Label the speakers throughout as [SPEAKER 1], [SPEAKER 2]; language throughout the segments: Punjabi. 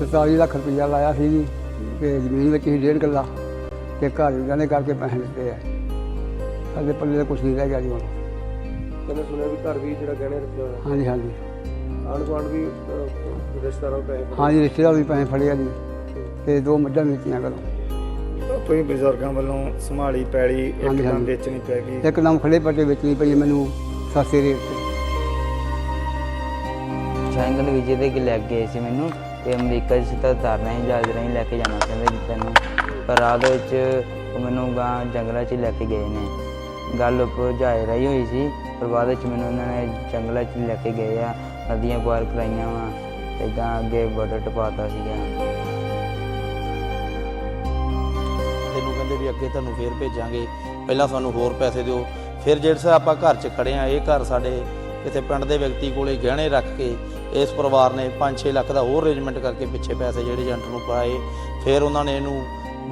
[SPEAKER 1] 43 ਲੱਖ ਰੁਪਈਆ ਲਾਇਆ ਸੀ ਜੀ ਤੇ ਜ਼ਮੀਨ ਵਿੱਚ ਹੀ ਡੇਢ ਕਿੱਲਾ ਤੇ ਘਰ ਇਹਨਾਂ ਨੇ ਕਰਕੇ ਪੈਸੇ ਦਿੱਤੇ ਆ। ਸਾਡੇ ਪੱਲੇ ਦਾ ਕੁਛ ਨਹੀਂ ਰਹਿ ਗਿਆ ਜੀ ਹੁਣ।
[SPEAKER 2] ਕਹਿੰਦੇ ਸੁਣਿਆ ਵੀ ਘਰ ਵੀ ਜਿਹੜਾ ਗਹਿਣੇ ਰੱਖਿਆ ਹੋਇਆ
[SPEAKER 1] ਹਾਂਜੀ ਹਾਂਜੀ।
[SPEAKER 2] ਆਂਢ ਗੁਆਂਢ ਵੀ ਅਹ, ਰਿਸ਼ਤੇਦਾਰਾਂ ਨੂੰ ਪੈਸੇ ਫੜੇ।
[SPEAKER 1] ਹਾਂਜੀ ਰਿਸ਼ਤੇਦਾਰ ਵੀ ਪੈਸੇ ਫੜੇ ਆ ਜੀ। ਤੇ ਦੋ ਮੱਝਾਂ ਵੇਚੀਆਂ ਕਰੋ
[SPEAKER 3] ਕੋਈ ਬਜ਼ੁਰਗਾਂ ਵੱਲੋਂ ਸੰਭਾਲੀ ਪੈਲੀ
[SPEAKER 1] ਹਾਂਜੀ,
[SPEAKER 3] ਇੱਕਦਮ
[SPEAKER 1] ਹਾਂਜੀ।
[SPEAKER 3] ਵੇਚਣੀ ਪੈ ਗਈ।
[SPEAKER 1] ਇੱਕ ਨਾਮ ਖੜੇ ਪੱਟੇ ਵੇਚਣੀ ਪਈ ਮੈਨੂੰ ਸਸਤੇ ਰੇਟ ਤੇ।
[SPEAKER 4] ਸ਼ੈਂਗਨ ਵੀਜ਼ੇ ਤੇ ਕਿ ਲੈ ਕੇ ਗਏ ਸੀ ਮੈਨੂੰ। ਤੇ ਅਮਰੀਕਾ 'ਚ ਸਿੱਧਾ ਉਤਾਰਨਾ ਹੀ ਜਹਾਜ਼ ਰਾਹੀਂ ਲੈ ਕੇ ਜਾਣਾ ਚਾਹੁੰਦੇ ਸੀ ਤੈਨੂੰ। ਪਰ ਰਾਹ ਦੇ ਵਿੱਚ ਉਹ ਮੈਨੂੰ ਗਾਂ ਜੰਗਲਾਂ 'ਚ ਲੈ ਕੇ ਗਏ ਨੇ। ਗੱਲ ਉੱਪਰ ਜਹਾਜ਼ ਰਾਹੀਂ ਹੋਈ ਸੀ, ਪਰ ਬਾਅਦ ਵਿੱਚ ਮੈਨੂੰ ਉਹਨਾਂ ਨੇ ਜੰਗਲਾਂ 'ਚ ਲੈ ਕੇ ਗਏ ਆ, ਨਦੀਆਂ ਪਾਰ ਕਰਾਈਆਂ ਵਾ ਇਦਾਂ ਅੱਗੇ ਬਾਰਡਰ ਟਪਾਤਾ ਸੀਗਾ।
[SPEAKER 5] ਤੈਨੂੰ ਕਹਿੰਦੇ ਵੀ ਅੱਗੇ ਤੁਹਾਨੂੰ ਫੇਰ ਭੇਜਾਂਗੇ, ਪਹਿਲਾਂ ਸਾਨੂੰ ਹੋਰ ਪੈਸੇ ਦਿਓ। ਫਿਰ ਜਿਹੜੇ ਸੇ ਆਪਾਂ ਘਰ 'ਚ ਖੜੇ ਆ, ਇਹ ਘਰ ਸਾਡੇ ਕਿਤੇ ਪਿੰਡ ਦੇ ਵਿਅਕਤੀ ਕੋਲੇ ਗਹਿਣੇ ਰੱਖ ਕੇ ਇਸ ਪਰਿਵਾਰ ਨੇ 5-6 ਲੱਖ ਦਾ ਹੋਰ ਅਰੇਂਜਮੈਂਟ ਕਰਕੇ ਪਿੱਛੇ ਪੈਸੇ ਜਿਹੜੇ ਏਜੰਟ ਨੂੰ ਪਾਏ। ਫਿਰ ਉਹਨਾਂ ਨੇ ਇਹਨੂੰ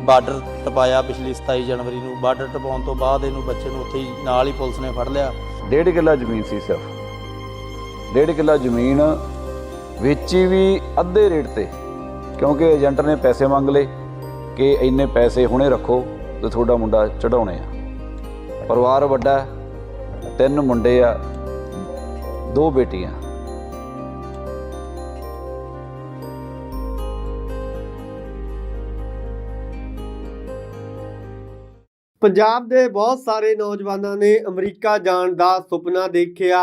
[SPEAKER 5] ਬਾਰਡਰ ਟਪਾਇਆ ਪਿਛਲੀ 27 ਜਨਵਰੀ ਨੂੰ। ਬਾਰਡਰ ਟਪਾਉਣ ਤੋਂ ਬਾਅਦ ਇਹਨੂੰ ਬੱਚੇ ਨੂੰ ਉੱਥੇ ਹੀ ਨਾਲ ਹੀ ਪੁਲਿਸ ਨੇ ਫੜ ਲਿਆ।
[SPEAKER 6] ਡੇਢ ਕਿੱਲਾ ਜ਼ਮੀਨ ਸੀ ਸਿਰਫ। ਡੇਢ ਕਿੱਲਾ ਜ਼ਮੀਨ ਵੇਚੀ ਵੀ ਅੱਧੇ ਰੇਟ ਤੇ। ਕਿਉਂਕਿ ਏਜੰਟ ਨੇ ਪੈਸੇ ਮੰਗ ਲਏ ਕਿ ਇੰਨੇ ਪੈਸੇ ਹੁਣੇ ਰੱਖੋ ਤੇ ਤੁਹਾਡਾ ਮੁੰਡਾ ਚੜਾਉਣੇ ਆ। ਪਰਿਵਾਰ ਵੱਡਾ, ਤਿੰਨ ਮੁੰਡੇ ਆ, ਦੋ ਬੇਟੀਆਂ।
[SPEAKER 2] ਪੰਜਾਬ ਦੇ ਬਹੁਤ ਸਾਰੇ ਨੌਜਵਾਨਾਂ ਨੇ ਅਮਰੀਕਾ ਜਾਣ ਦਾ ਸੁਪਨਾ ਦੇਖਿਆ।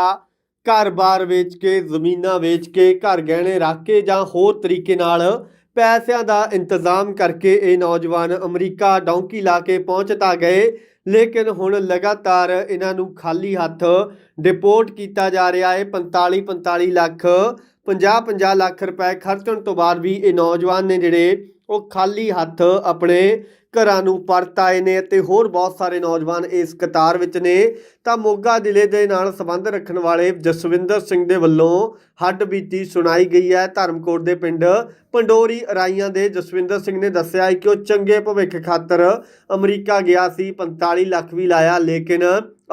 [SPEAKER 2] ਘਰ-ਬਾਰ ਵੇਚ ਕੇ, ਜ਼ਮੀਨਾਂ ਵੇਚ ਕੇ, ਘਰ ਗਹਿਣੇ ਰੱਖ ਕੇ ਜਾਂ ਹੋਰ ਤਰੀਕੇ ਨਾਲ ਪੈਸਿਆਂ ਦਾ ਇੰਤਜ਼ਾਮ ਕਰਕੇ ਇਹ ਨੌਜਵਾਨ ਅਮਰੀਕਾ ਡੌਂਕੀ ਲਾ ਕੇ ਪਹੁੰਚ ਤਾਂ ਗਏ, ਲੇਕਿਨ ਹੁਣ ਲਗਾਤਾਰ ਇਹਨਾਂ ਨੂੰ ਖਾਲੀ ਹੱਥ ਡਿਪੋਰਟ ਕੀਤਾ ਜਾ ਰਿਹਾ ਹੈ। 45 45 ਲੱਖ 50 50 ਲੱਖ ਰੁਪਏ ਖਰਚਣ ਤੋਂ ਬਾਅਦ ਵੀ ਇਹ ਨੌਜਵਾਨ ਨੇ ਜਿਹੜੇ ਉਹ ਖਾਲੀ ਹੱਥ ਆਪਣੇ ਘਰਾਂ ਨੂੰ ਪਰਤ ਆਏ ਨੇ ਅਤੇ ਹੋਰ ਬਹੁਤ ਸਾਰੇ ਨੌਜਵਾਨ ਇਸ ਕਤਾਰ ਵਿੱਚ ਨੇ। ਤਾਂ ਮੋਗਾ ਜ਼ਿਲ੍ਹੇ ਦੇ ਨਾਲ ਸੰਬੰਧ ਰੱਖਣ ਵਾਲੇ ਜਸਵਿੰਦਰ ਸਿੰਘ ਦੇ ਵੱਲੋਂ ਹੱਡ ਬੀਤੀ ਸੁਣਾਈ ਗਈ ਹੈ। ਧਰਮਕੋਟ ਦੇ ਪਿੰਡ ਪੰਡੋਰੀ ਅਰਾਈਆਂ ਦੇ ਜਸਵਿੰਦਰ ਸਿੰਘ ਨੇ ਦੱਸਿਆ ਹੈ ਕਿ ਉਹ ਚੰਗੇ ਭਵਿੱਖ ਖਾਤਰ ਅਮਰੀਕਾ ਗਿਆ ਸੀ। 45 ਲੱਖ ਵੀ ਲਾਇਆ, ਲੇਕਿਨ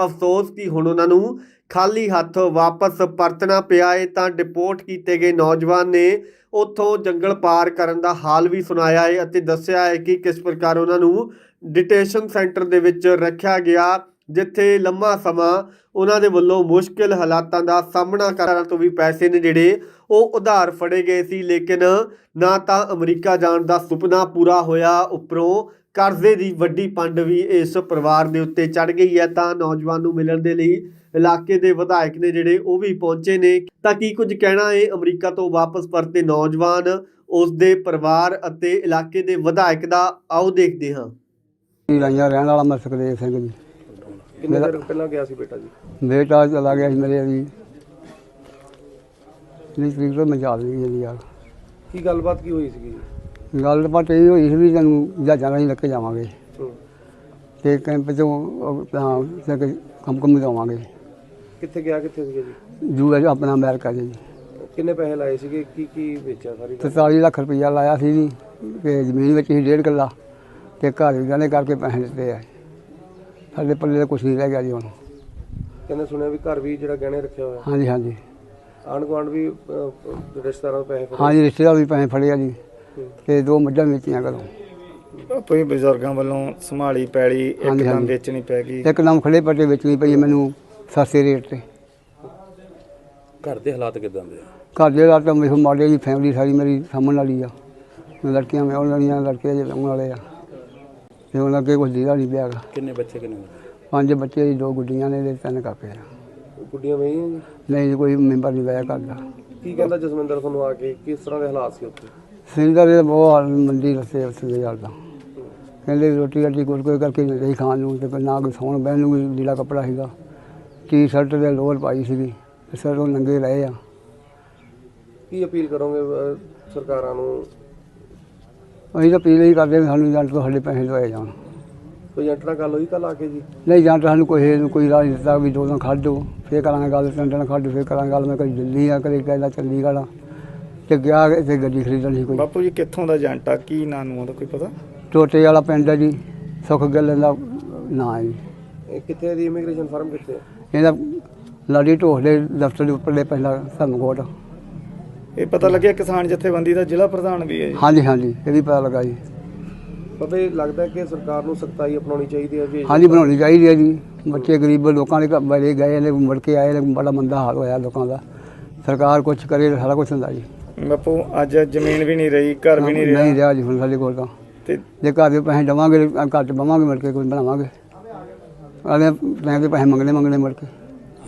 [SPEAKER 2] ਅਫਸੋਸ ਕਿ ਹੁਣ ਉਹਨਾਂ ਨੂੰ ਖਾਲੀ ਹੱਥ ਵਾਪਸ ਪਰਤਣਾ ਪਿਆ ਹੈ ਤਾਂ ਡਿਪੋਰਟ ਕੀਤੇ ਗਏ ਨੌਜਵਾਨ ਨੇ ਉੱਥੋਂ ਜੰਗਲ ਪਾਰ ਕਰਨ ਦਾ ਹਾਲ ਵੀ ਸੁਣਾਇਆ ਏ ਅਤੇ ਦੱਸਿਆ ਹੈ ਕਿ ਕਿਸ ਪ੍ਰਕਾਰ ਉਹਨਾਂ ਨੂੰ ਡਿਟੇਸ਼ਨ ਸੈਂਟਰ ਦੇ ਵਿੱਚ ਰੱਖਿਆ ਗਿਆ, ਜਿੱਥੇ ਲੰਮਾ ਸਮਾਂ ਉਹਨਾਂ ਦੇ ਵੱਲੋਂ ਮੁਸ਼ਕਿਲ ਹਾਲਾਤਾਂ ਦਾ ਸਾਹਮਣਾ ਕਰਨ ਤੋਂ ਵੀ ਪੈਸੇ ਨੇ ਜਿਹੜੇ ਉਹ ਉਧਾਰ ਫੜੇ ਗਏ ਸੀ, ਲੇਕਿਨ ਨਾ ਤਾਂ ਅਮਰੀਕਾ ਜਾਣ ਦਾ ਸੁਪਨਾ ਪੂਰਾ ਹੋਇਆ, ਉੱਪਰੋਂ ਕਰਜ਼ੇ ਦੀ ਵੱਡੀ ਪੰਡ ਵੀ ਇਸ ਪਰਿਵਾਰ ਦੇ ਉੱਤੇ ਚੜ ਗਈ ਹੈ ਤਾਂ ਨੌਜਵਾਨ ਨੂੰ ਮਿਲਣ ਦੇ ਲਈ ਇਲਾਕੇ ਦੇ ਵਿਧਾਇਕ ਨੇ ਜਿਹੜੇ ਉਹ ਵੀ ਪਹੁੰਚੇ ਨੇ। ਤਾਂ ਕੀ ਕੁਝ ਕਹਿਣਾ ਹੈ ਅਮਰੀਕਾ ਤੋਂ ਵਾਪਸ ਪਰਤੇ ਨੌਜਵਾਨ? ਉਸ ਦੇ ਪਰਿਵਾਰ ਅਤੇ ਇਲਾਕੇ ਦੇ ਵਿਧਾਇਕ ਦਾ ਆਓ ਦੇਖਦੇ ਹਾਂ।
[SPEAKER 1] ਲਾਈਆਂ ਰਹਿਣ ਵਾਲਾ ਮੈਂ ਸੁਖਦੇਵ ਸਿੰਘ ਜੀ।
[SPEAKER 2] ਕਿੰਨੇ ਦਿਨ ਪਹਿਲਾਂ ਗਿਆ ਸੀ ਬੇਟਾ ਜੀ?
[SPEAKER 1] ਬੇਟਾ ਚਲਾ ਗਿਆ ਸੀ ਮੇਰੇ ਵੀ। ਨਹੀਂ ਤਰੀਕ ਤੋਂ ਮੈਂ ਯਾਦ ਨਹੀਂ ਯਾਰ।
[SPEAKER 2] ਕੀ ਗੱਲਬਾਤ ਕੀ ਹੋਈ ਸੀਗੀ
[SPEAKER 1] ਗੱਲ ਬਾਤ ਇਹ ਹੋਈ ਸੀ ਵੀ ਤੈਨੂੰ ਜਹਾਜ਼ਾਂ ਰਾਹੀਂ ਲੈ ਕੇ ਜਾਵਾਂਗੇ। ਤੇ ਕੈਂਪ ਚੋਂ ਕੰਮ ਕੰਮ ਜਾਵਾਂਗੇ
[SPEAKER 2] ਕਿੱਥੇ ਗਿਆ ਕਿੱਥੇ ਸੀਗਾ ਜੀ?
[SPEAKER 1] ਜੂ ਹੈ ਆਪਣਾ ਅਮਰੀਕਾ 'ਚ ਜੀ।
[SPEAKER 2] ਕਿੰਨੇ ਪੈਸੇ ਲਾਏ ਸੀਗੇ? ਕੀ ਕੀ ਵੇਚਿਆ ਸਾਰੀ ਗੱਲ?
[SPEAKER 1] 43 ਲੱਖ ਰੁਪਈਆ ਲਾਇਆ ਸੀ ਜੀ ਤੇ ਜ਼ਮੀਨ ਵਿੱਚ ਹੀ ਡੇਢ ਕਿੱਲਾ ਤੇ ਘਰ ਇਹਨਾਂ ਨੇ ਕਰਕੇ ਪੈਸੇ ਦਿੱਤੇ ਆ। ਸਾਡੇ ਪੱਲੇ ਦਾ ਕੁਛ ਨਹੀਂ ਰਹਿ ਗਿਆ ਜੀ ਹੁਣ।
[SPEAKER 2] ਕਹਿੰਦੇ ਸੁਣਿਆ ਵੀ ਘਰ ਵੀ ਜਿਹੜਾ ਗਹਿਣੇ ਰੱਖਿਆ ਹੋਇਆ।
[SPEAKER 1] ਹਾਂਜੀ ਹਾਂਜੀ।
[SPEAKER 2] ਆਂਢ ਗੁਆਂਢ ਵੀ ਅਹ, ਰਿਸ਼ਤੇਦਾਰਾਂ ਨੂੰ ਪੈਸੇ ਫੜੇ।
[SPEAKER 1] ਹਾਂਜੀ ਰਿਸ਼ਤੇਦਾਰ ਵੀ ਪੈਸੇ ਫੜੇ ਆ ਜੀ। ਤੇ ਦੋ ਮੱਝਾਂ ਵੇਚੀਆਂ ਕਰੋ
[SPEAKER 3] ਕੋਈ ਬਜ਼ੁਰਗਾਂ ਵੱਲੋਂ ਸੰਭਾਲੀ ਪੈਲੀ
[SPEAKER 1] ਹਾਂਜੀ,
[SPEAKER 3] ਇੱਕਦਮ
[SPEAKER 1] ਹਾਂਜੀ।
[SPEAKER 3] ਵੇਚਣੀ ਪੈ ਗਈ।
[SPEAKER 1] ਇੱਕ ਨਾਮ ਖੜੇ ਪੱਟੇ ਵੇਚਣੀ ਪਈ ਮੈਨੂੰ। ਸਸਤੇ ਰੇਟ ਤੇ।
[SPEAKER 5] ਘਰ ਦੇ ਹਾਲਾਤ ਕਿਦਾਂ ਦੇ
[SPEAKER 1] ਘਰ ਦੇ ਦਾ ਤਾਂ ਮੇਰੇ ਮਾੜੇ ਦੀ ਫੈਮਿਲੀ ਸਾਰੀ ਮੇਰੀ ਸਾਹਮਣ ਵਾਲੀ ਆ। ਲੜਕੀਆਂ ਮੈਂ ਉਹਨਾਂ ਦੀਆਂ ਲੜਕੇ ਜੇ ਲਾਉਣ ਵਾਲੇ ਆ। ਤੇ ਉਹਨਾਂ ਅੱਗੇ ਕੁਝ ਦੀਦਾ ਨਹੀਂ ਪਿਆ ਗਾ।
[SPEAKER 5] ਕਿੰਨੇ ਬੱਚੇ ਕਿੰਨੇ
[SPEAKER 1] ਪੰਜ ਬੱਚੇ ਜੀ ਦੋ ਗੁੱਡੀਆਂ ਨੇ ਤੇ ਤਿੰਨ ਕਾਕੇ ਆ।
[SPEAKER 2] ਗੁੱਡੀਆਂ ਵਹੀਆਂ ਜੀ
[SPEAKER 1] ਨਹੀਂ ਕੋਈ ਮੈਂਬਰ ਨਹੀਂ ਵਿਆਹ ਕਰਦਾ
[SPEAKER 2] ਕੀ ਕਹਿੰਦਾ ਜਸਵਿੰਦਰ ਤੁਹਾਨੂੰ ਆ ਕੇ? ਕਿਸ ਤਰ੍ਹਾਂ ਦੇ ਹਾਲਾਤ ਸੀ ਉੱਥੇ?
[SPEAKER 1] ਸਿੰਦਰ ਦੇ ਬਹੁਤ ਹਾਲ ਮੰਦੀ ਰਸੇ ਉਸ ਦੇ ਹਾਲ ਦਾ ਕਹਿੰਦੇ ਰੋਟੀ ਰੱਟੀ ਕੋਈ ਕੋਈ ਕਰਕੇ ਨਹੀਂ ਖਾਣ ਨੂੰ ਤੇ ਨਾ ਕੋਈ ਸੌਣ ਬਹਿਣ ਨੂੰ ਲੀੜਾ ਕੱਪੜਾ ਸੀਗਾ। ਟੀ ਸ਼ਰਟ ਤੇ ਲੋਅਰ ਪਾਈ ਸੀਗੀ ਤੇ ਸਰ ਉਹ ਨੰਗੇ ਰਹੇ ਆ।
[SPEAKER 2] ਕੀ ਅਪੀਲ ਕਰੋਗੇ ਅਹ, ਸਰਕਾਰਾਂ ਨੂੰ?
[SPEAKER 1] ਅਸੀਂ ਤਾਂ ਅਪੀਲ ਹੀ ਕਰਦੇ ਵੀ ਸਾਨੂੰ ਜੰਟ ਤੋਂ ਸਾਡੇ ਪੈਸੇ ਲਵਾਏ ਜਾਣ।
[SPEAKER 2] ਕੋਈ ਨਾਲ ਗੱਲ ਹੋਈ ਕੱਲ ਆ ਕੇ ਜੀ?
[SPEAKER 1] ਨਹੀਂ ਜਾਂ ਤਾਂ ਸਾਨੂੰ ਕੋਈ ਕੋਈ ਰਾਹ ਨਹੀਂ ਦਿੱਤਾ ਵੀ ਦੋ ਦਿਨ ਦਿਓ ਫੇਰ ਕਰਾਂਗੇ ਗੱਲ ਤਿੰਨ ਦਿਨ ਦਿਓ ਫੇਰ ਕਰਾਂਗੇ ਗੱਲ। ਮੈਂ ਕਦੀ ਦਿੱਲੀ ਆ ਕਦੇ ਕਹਿੰਦਾ ਚੰਡੀਗੜ੍ਹ ਆ ਤੇ ਗਿਆ ਇੱਥੇ ਗੱਡੀ ਖਰੀਦਣ ਸੀ ਕੋਈ।
[SPEAKER 3] ਬਾਪੂ ਜੀ ਕਿੱਥੋਂ ਦਾ ਏਜੰਟ ਆ? ਕੀ ਨਾਂ ਨੂੰ ਉਹਦਾ ਕੋਈ ਪਤਾ?
[SPEAKER 1] ਟੋਟੇ ਵਾਲਾ ਪਿੰਡ ਹੈ ਜੀ ਸੁੱਖ ਗੱਲ ਦਾ ਨਾਂ ਹੈ ਜੀ।
[SPEAKER 2] ਇਹ ਕਿੱਥੇ ਦੀ ਇਮੀਗ੍ਰੇਸ਼ਨ ਫਰਮ ਕਿੱਥੇ ਹੈ
[SPEAKER 1] ਇਹਦਾ ਲਾਡੀ ਢੋਹ ਦੇ ਦਫ਼ਤਰ ਦੇ ਉੱਪਰਲੇ ਪਹਿਲਾ ਧਰਮਕੋਟ
[SPEAKER 3] ਇਹ ਪਤਾ ਲੱਗਿਆ ਕਿਸਾਨ ਜਥੇਬੰਦੀ ਦਾ ਜ਼ਿਲ੍ਹਾ ਪ੍ਰਧਾਨ ਵੀ ਹੈ ਜੀ।
[SPEAKER 1] ਹਾਂਜੀ ਹਾਂਜੀ ਇਹ ਵੀ ਪਤਾ ਲੱਗਾ ਜੀ।
[SPEAKER 7] ਪਤਾ ਲੱਗਦਾ ਕਿ ਸਰਕਾਰ ਨੂੰ ਸਖਤਾਈ ਅਪਣਾਉਣੀ ਚਾਹੀਦੀ ਹੈ ਜੀ।
[SPEAKER 1] ਹਾਂਜੀ ਬਣਾਉਣੀ ਚਾਹੀਦੀ ਹੈ ਜੀ। ਬੱਚੇ ਗਰੀਬ ਲੋਕਾਂ ਦੇ ਘਰ ਬੜੇ ਗਏ ਨੇ ਮੁੜ ਕੇ ਆਏ ਨੇ ਬੜਾ ਮੰਦਾ ਹਾਲ ਹੋਇਆ ਲੋਕਾਂ ਦਾ। ਸਰਕਾਰ ਕੁਝ ਕਰੇ ਸਾਰਾ ਕੁਝ ਹੁੰਦਾ ਜੀ।
[SPEAKER 3] ਬਾਪੂ ਅੱਜ ਜ਼ਮੀਨ ਵੀ ਨਹੀਂ ਰਹੀ ਘਰ ਵੀ ਨਹੀਂ
[SPEAKER 1] ਨਹੀਂ
[SPEAKER 3] ਰਿਹਾ।
[SPEAKER 1] ਰਿਹਾ ਜੀ ਹੁਣ ਸਾਡੇ ਕੋਲ ਤਾਂ।
[SPEAKER 3] ਤੇ
[SPEAKER 1] ਜੇ ਘਰ ਦੇ ਪੈਸੇ ਦੇਵਾਂਗੇ ਘਰ ਚ ਬਵਾਂਗੇ ਮੁੜ ਕੇ ਕੋਈ ਬਣਾਵਾਂਗੇ। ਆਲੇ ਪੈਸੇ ਦੇ ਪੈਸੇ ਮੰਗਣੇ ਮੰਗਣੇ ਮੁੜ ਕੇ।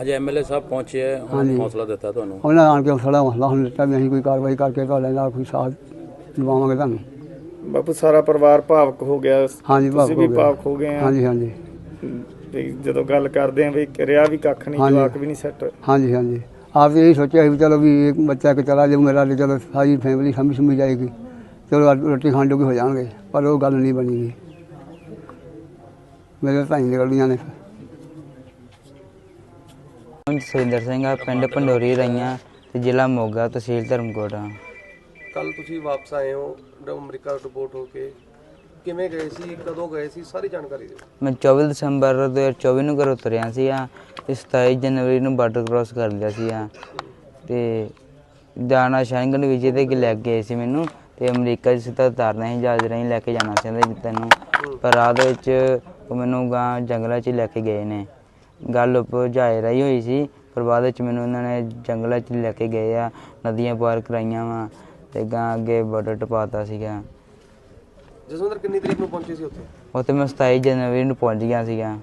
[SPEAKER 8] ਹਜੇ ਐਮਐਲਏ ਸਾਹਿਬ ਪਹੁੰਚੇ ਹੈ
[SPEAKER 1] ਹਾਂਜੀ।
[SPEAKER 8] ਹੌਸਲਾ ਦਿੱਤਾ ਤੁਹਾਨੂੰ?
[SPEAKER 1] ਉਹਨਾਂ ਆਣ ਕੇ ਸਾਡਾ ਹੌਸਲਾ ਹੁਣ ਦਿੱਤਾ ਵੀ ਅਸੀਂ ਕੋਈ ਕਾਰਵਾਈ ਕਰਕੇ ਤੁਹਾਡੇ ਨਾਲ ਕੋਈ ਸਾਥ ਦਿਵਾਵਾਂਗੇ ਤੁਹਾਨੂੰ।
[SPEAKER 3] ਬਾਪੂ ਸਾਰਾ ਪਰਿਵਾਰ ਭਾਵਕ ਹੋ ਗਿਆ।
[SPEAKER 1] ਹਾਂਜੀ ਭਾਵੁਕ
[SPEAKER 3] ਤੁਸੀਂ ਵੀ
[SPEAKER 1] ਗਏ।
[SPEAKER 3] ਭਾਵਕ ਹੋ ਗਏ ਆ।
[SPEAKER 1] ਹਾਂਜੀ ਹਾਂਜੀ।
[SPEAKER 3] ਵੀ ਜਦੋਂ ਗੱਲ ਕਰਦੇ ਆ ਵੀ ਰਿਹਾ ਵੀ ਕੱਖ ਨਹੀਂ
[SPEAKER 1] ਹਾਂਜੀ।
[SPEAKER 3] ਜਵਾਕ ਵੀ ਨਹੀਂ ਸੈੱਟ।
[SPEAKER 1] ਹਾਂਜੀ ਹਾਂਜੀ। ਆਪ ਇਹ ਸੋਚਿਆ ਸੀ ਵੀ ਚਲੋ ਵੀ ਇੱਕ ਬੱਚਾ ਕਿ ਚਲਾ ਜਾਊ ਮੇਰਾ ਤੇ ਚਲੋ ਸਾਰੀ ਫੈਮਿਲੀ ਸਮਝ ਸਮਝ ਜਾਏਗੀ। ਚਲੋ ਰੋਟੀ ਖਾਣ ਜੋਗੇ ਹੋ ਜਾਣਗੇ ਪਰ ਉਹ ਗੱਲ ਨਹੀਂ ਬਣੀ। ਮੇਰੇ ਤਾਂ ਹੀ ਨਿਕਲਦੀਆਂ ਨੇ
[SPEAKER 4] ਮੈਂ ਸੁਰਿੰਦਰ ਸਿੰਘ ਆ ਪਿੰਡ ਪੰਡੋਰੀ ਰਈਆਂ ਤੇ ਜ਼ਿਲ੍ਹਾ ਮੋਗਾ ਤਹਿਸੀਲ ਧਰਮਕੋਟ ਆ।
[SPEAKER 7] ਕੱਲ ਤੁਸੀਂ ਵਾਪਸ ਆਏ ਹੋ ਡ- ਅਮਰੀਕਾ ਰਿਪੋਰਟ ਹੋ ਕੇ। ਕਿਵੇਂ ਗਏ ਸੀ ਕਦੋਂ ਗਏ ਸੀ ਸਾਰੀ ਜਾਣਕਾਰੀ ਦਿਓ।
[SPEAKER 4] ਮੈਂ 24 ਦਸੰਬਰ 2024 ਨੂੰ ਘਰੋਂ ਤੁਰਿਆ ਸੀ ਆ ਤੇ 27 ਜਨਵਰੀ ਨੂੰ ਬਾਰਡਰ ਕ੍ਰਾਸ ਕਰ ਲਿਆ ਸੀ ਆ ਤੇ ਜਾਣਾ ਸ਼ੈਂਗਨ ਵੀਜ਼ੇ ਤੇ ਲੈ ਕੇ ਗਏ ਸੀ ਮੈਨੂੰ ਤੇ ਅਮਰੀਕਾ 'ਚ ਸਿੱਧਾ ਉਤਾਰਨਾ ਸੀ ਜਹਾਜ਼ ਰਾਹੀਂ ਲੈ ਕੇ ਜਾਣਾ ਸੀ ਉਹਦੇ ਤੈਨੂੰ। ਪਰ ਰਾਹ ਦੇ ਵਿੱਚ ਉਹ ਮੈਨੂੰ ਗਾਂ ਜੰਗਲਾਂ 'ਚ ਲੈ ਕੇ ਗਏ ਨੇ। ਗੱਲ ਉੱਪਰ ਜਹਾਜ਼ ਰਾਹੀਂ ਹੋਈ ਸੀ ਪਰ ਬਾਅਦ ਵਿੱਚ ਮੈਨੂੰ ਉਹਨਾਂ ਨੇ ਜੰਗਲਾਂ 'ਚ ਲੈ ਕੇ ਗਏ ਆ ਨਦੀਆਂ ਪਾਰ ਕਰਾਈਆਂ ਵਾ ਤੇ ਗਾਂ ਅੱਗੇ ਬਾਰਡਰ ਟਪਾਤਾ ਸੀਗਾ।
[SPEAKER 7] ਜਸਵਿੰਦਰ ਕਿੰਨੀ ਤਰੀਕ ਨੂੰ ਪਹੁੰਚੇ ਸੀ ਉੱਥੇ?
[SPEAKER 4] ਉੱਥੇ ਮੈਂ 27 ਜਨਵਰੀ ਨੂੰ ਪਹੁੰਚ ਗਿਆ ਸੀਗਾ।